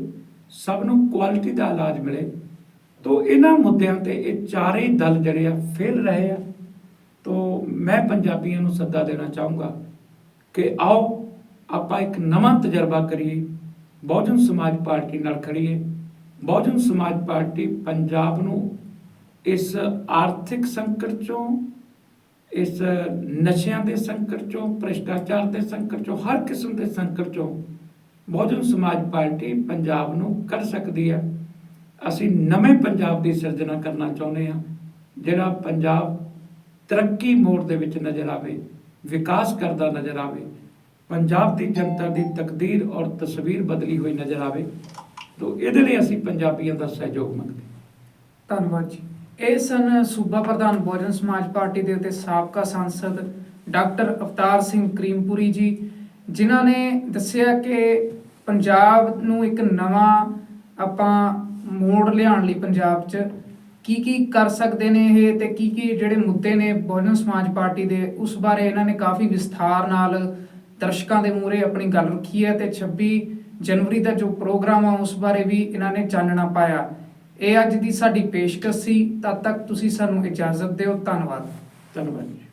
ਸਭ ਨੂੰ ਕੁਆਲਿਟੀ ਦਾ ਇਲਾਜ ਮਿਲੇ। ਤੋਂ ਇਹਨਾਂ ਮੁੱਦਿਆਂ ਤੇ ਇਹ ਚਾਰੇ ਦਲ ਜਿਹੜੇ ਆ ਫੇਲ ਰਹੇ ਆ। ਤੋਂ ਮੈਂ ਪੰਜਾਬੀਆਂ ਨੂੰ ਸੱਦਾ ਦੇਣਾ ਚਾਹੂੰਗਾ ਕਿ ਆਓ ਆਪਾਂ ਇੱਕ ਨਵਾਂ ਤਜਰਬਾ ਕਰੀਏ। ਬਹੁਜਨ ਸਮਾਜ ਪਾਰਟੀ ਨਾਲ ਖੜੀਏ ਬਹੁਜਨ ਸਮਾਜ ਪਾਰਟੀ ਪੰਜਾਬ ਨੂੰ ਇਸ ਆਰਥਿਕ ਸੰਕਟ ਚੋਂ, ਇਸ ਨਸ਼ਿਆਂ ਦੇ ਸੰਕਟ ਚੋਂ, ਭ੍ਰਿਸ਼ਟਾਚਾਰ ਦੇ ਸੰਕਟ ਚੋਂ, ਹਰ ਕਿਸਮ ਦੇ ਸੰਕਟ ਚੋਂ ਬਹੁਜਨ ਸਮਾਜ ਪਾਰਟੀ ਪੰਜਾਬ ਨੂੰ ਕੱਢ ਸਕਦੀ ਹੈ, ਅਸੀਂ ਨਵੇਂ ਪੰਜਾਬ ਦੀ ਸਿਰਜਣਾ ਕਰਨਾ ਚਾਹੁੰਦੇ ਹਾਂ, ਜਿਹੜਾ ਪੰਜਾਬ ਤਰੱਕੀ ਮੋੜ ਦੇ ਵਿੱਚ ਨਜ਼ਰ ਆਵੇ, ਵਿਕਾਸ ਕਰਦਾ ਨਜ਼ਰ ਆਵੇ, ਪੰਜਾਬ ਦੀ ਜਨਤਾ ਦੀ ਤਕਦੀਰ ਔਰ ਤਸਵੀਰ ਬਦਲੀ ਹੋਈ ਨਜ਼ਰ ਆਵੇ, ਤੋਂ ਇਹਦੇ ਲਈ ਅਸੀਂ ਪੰਜਾਬੀਆਂ ਦਾ ਸਹਿਯੋਗ ਮੰਗਦੇ ਧੰਨਵਾਦ ਜੀ। ਇਹ ਸਨ ਸੂਬਾ ਪ੍ਰਧਾਨ ਬਹੁਜਨ ਸਮਾਜ ਪਾਰਟੀ ਦੇ ਉਤੇ ਸਾਬਕਾ ਸੰਸਦ ਡਾਕਟਰ ਅਵਤਾਰ ਸਿੰਘ ਕਰੀਮਪੁਰੀ ਜੀ, ਜਿਨ੍ਹਾਂ ਨੇ ਦੱਸਿਆ ਕਿ ਪੰਜਾਬ ਨੂੰ ਇੱਕ ਨਵਾਂ ਆਪਾਂ ਮੋੜ ਲਿਆਉਣ ਲਈ ਪੰਜਾਬ 'ਚ ਕੀ ਕੀ ਕਰ ਸਕਦੇ ਨੇ ਇਹ ਤੇ ਕੀ ਕੀ ਜਿਹੜੇ ਮੁੱਦੇ ਨੇ ਬਹੁਜਨ ਸਮਾਜ ਪਾਰਟੀ ਦੇ, ਉਸ ਬਾਰੇ ਇਹਨਾਂ ਨੇ ਕਾਫੀ ਵਿਸਥਾਰ ਨਾਲ ਦਰਸ਼ਕਾਂ ਦੇ ਮੂਹਰੇ ਆਪਣੀ ਗੱਲ ਰੱਖੀ ਹੈ ਤੇ 26 ਜਨਵਰੀ ਦਾ ਜੋ ਪ੍ਰੋਗਰਾਮ ਆ, ਉਸ ਬਾਰੇ ਵੀ ਇਹਨਾਂ ਨੇ ਚਾਨਣਾ ਪਾਇਆ। ਇਹ ਅੱਜ ਦੀ ਸਾਡੀ ਪੇਸ਼ਕਸ਼ ਸੀ। ਤਦ ਤੱਕ ਤੁਸੀਂ ਸਾਨੂੰ ਇਜਾਜ਼ਤ ਦਿਓ। ਧੰਨਵਾਦ। ਧੰਨਵਾਦ ਜੀ।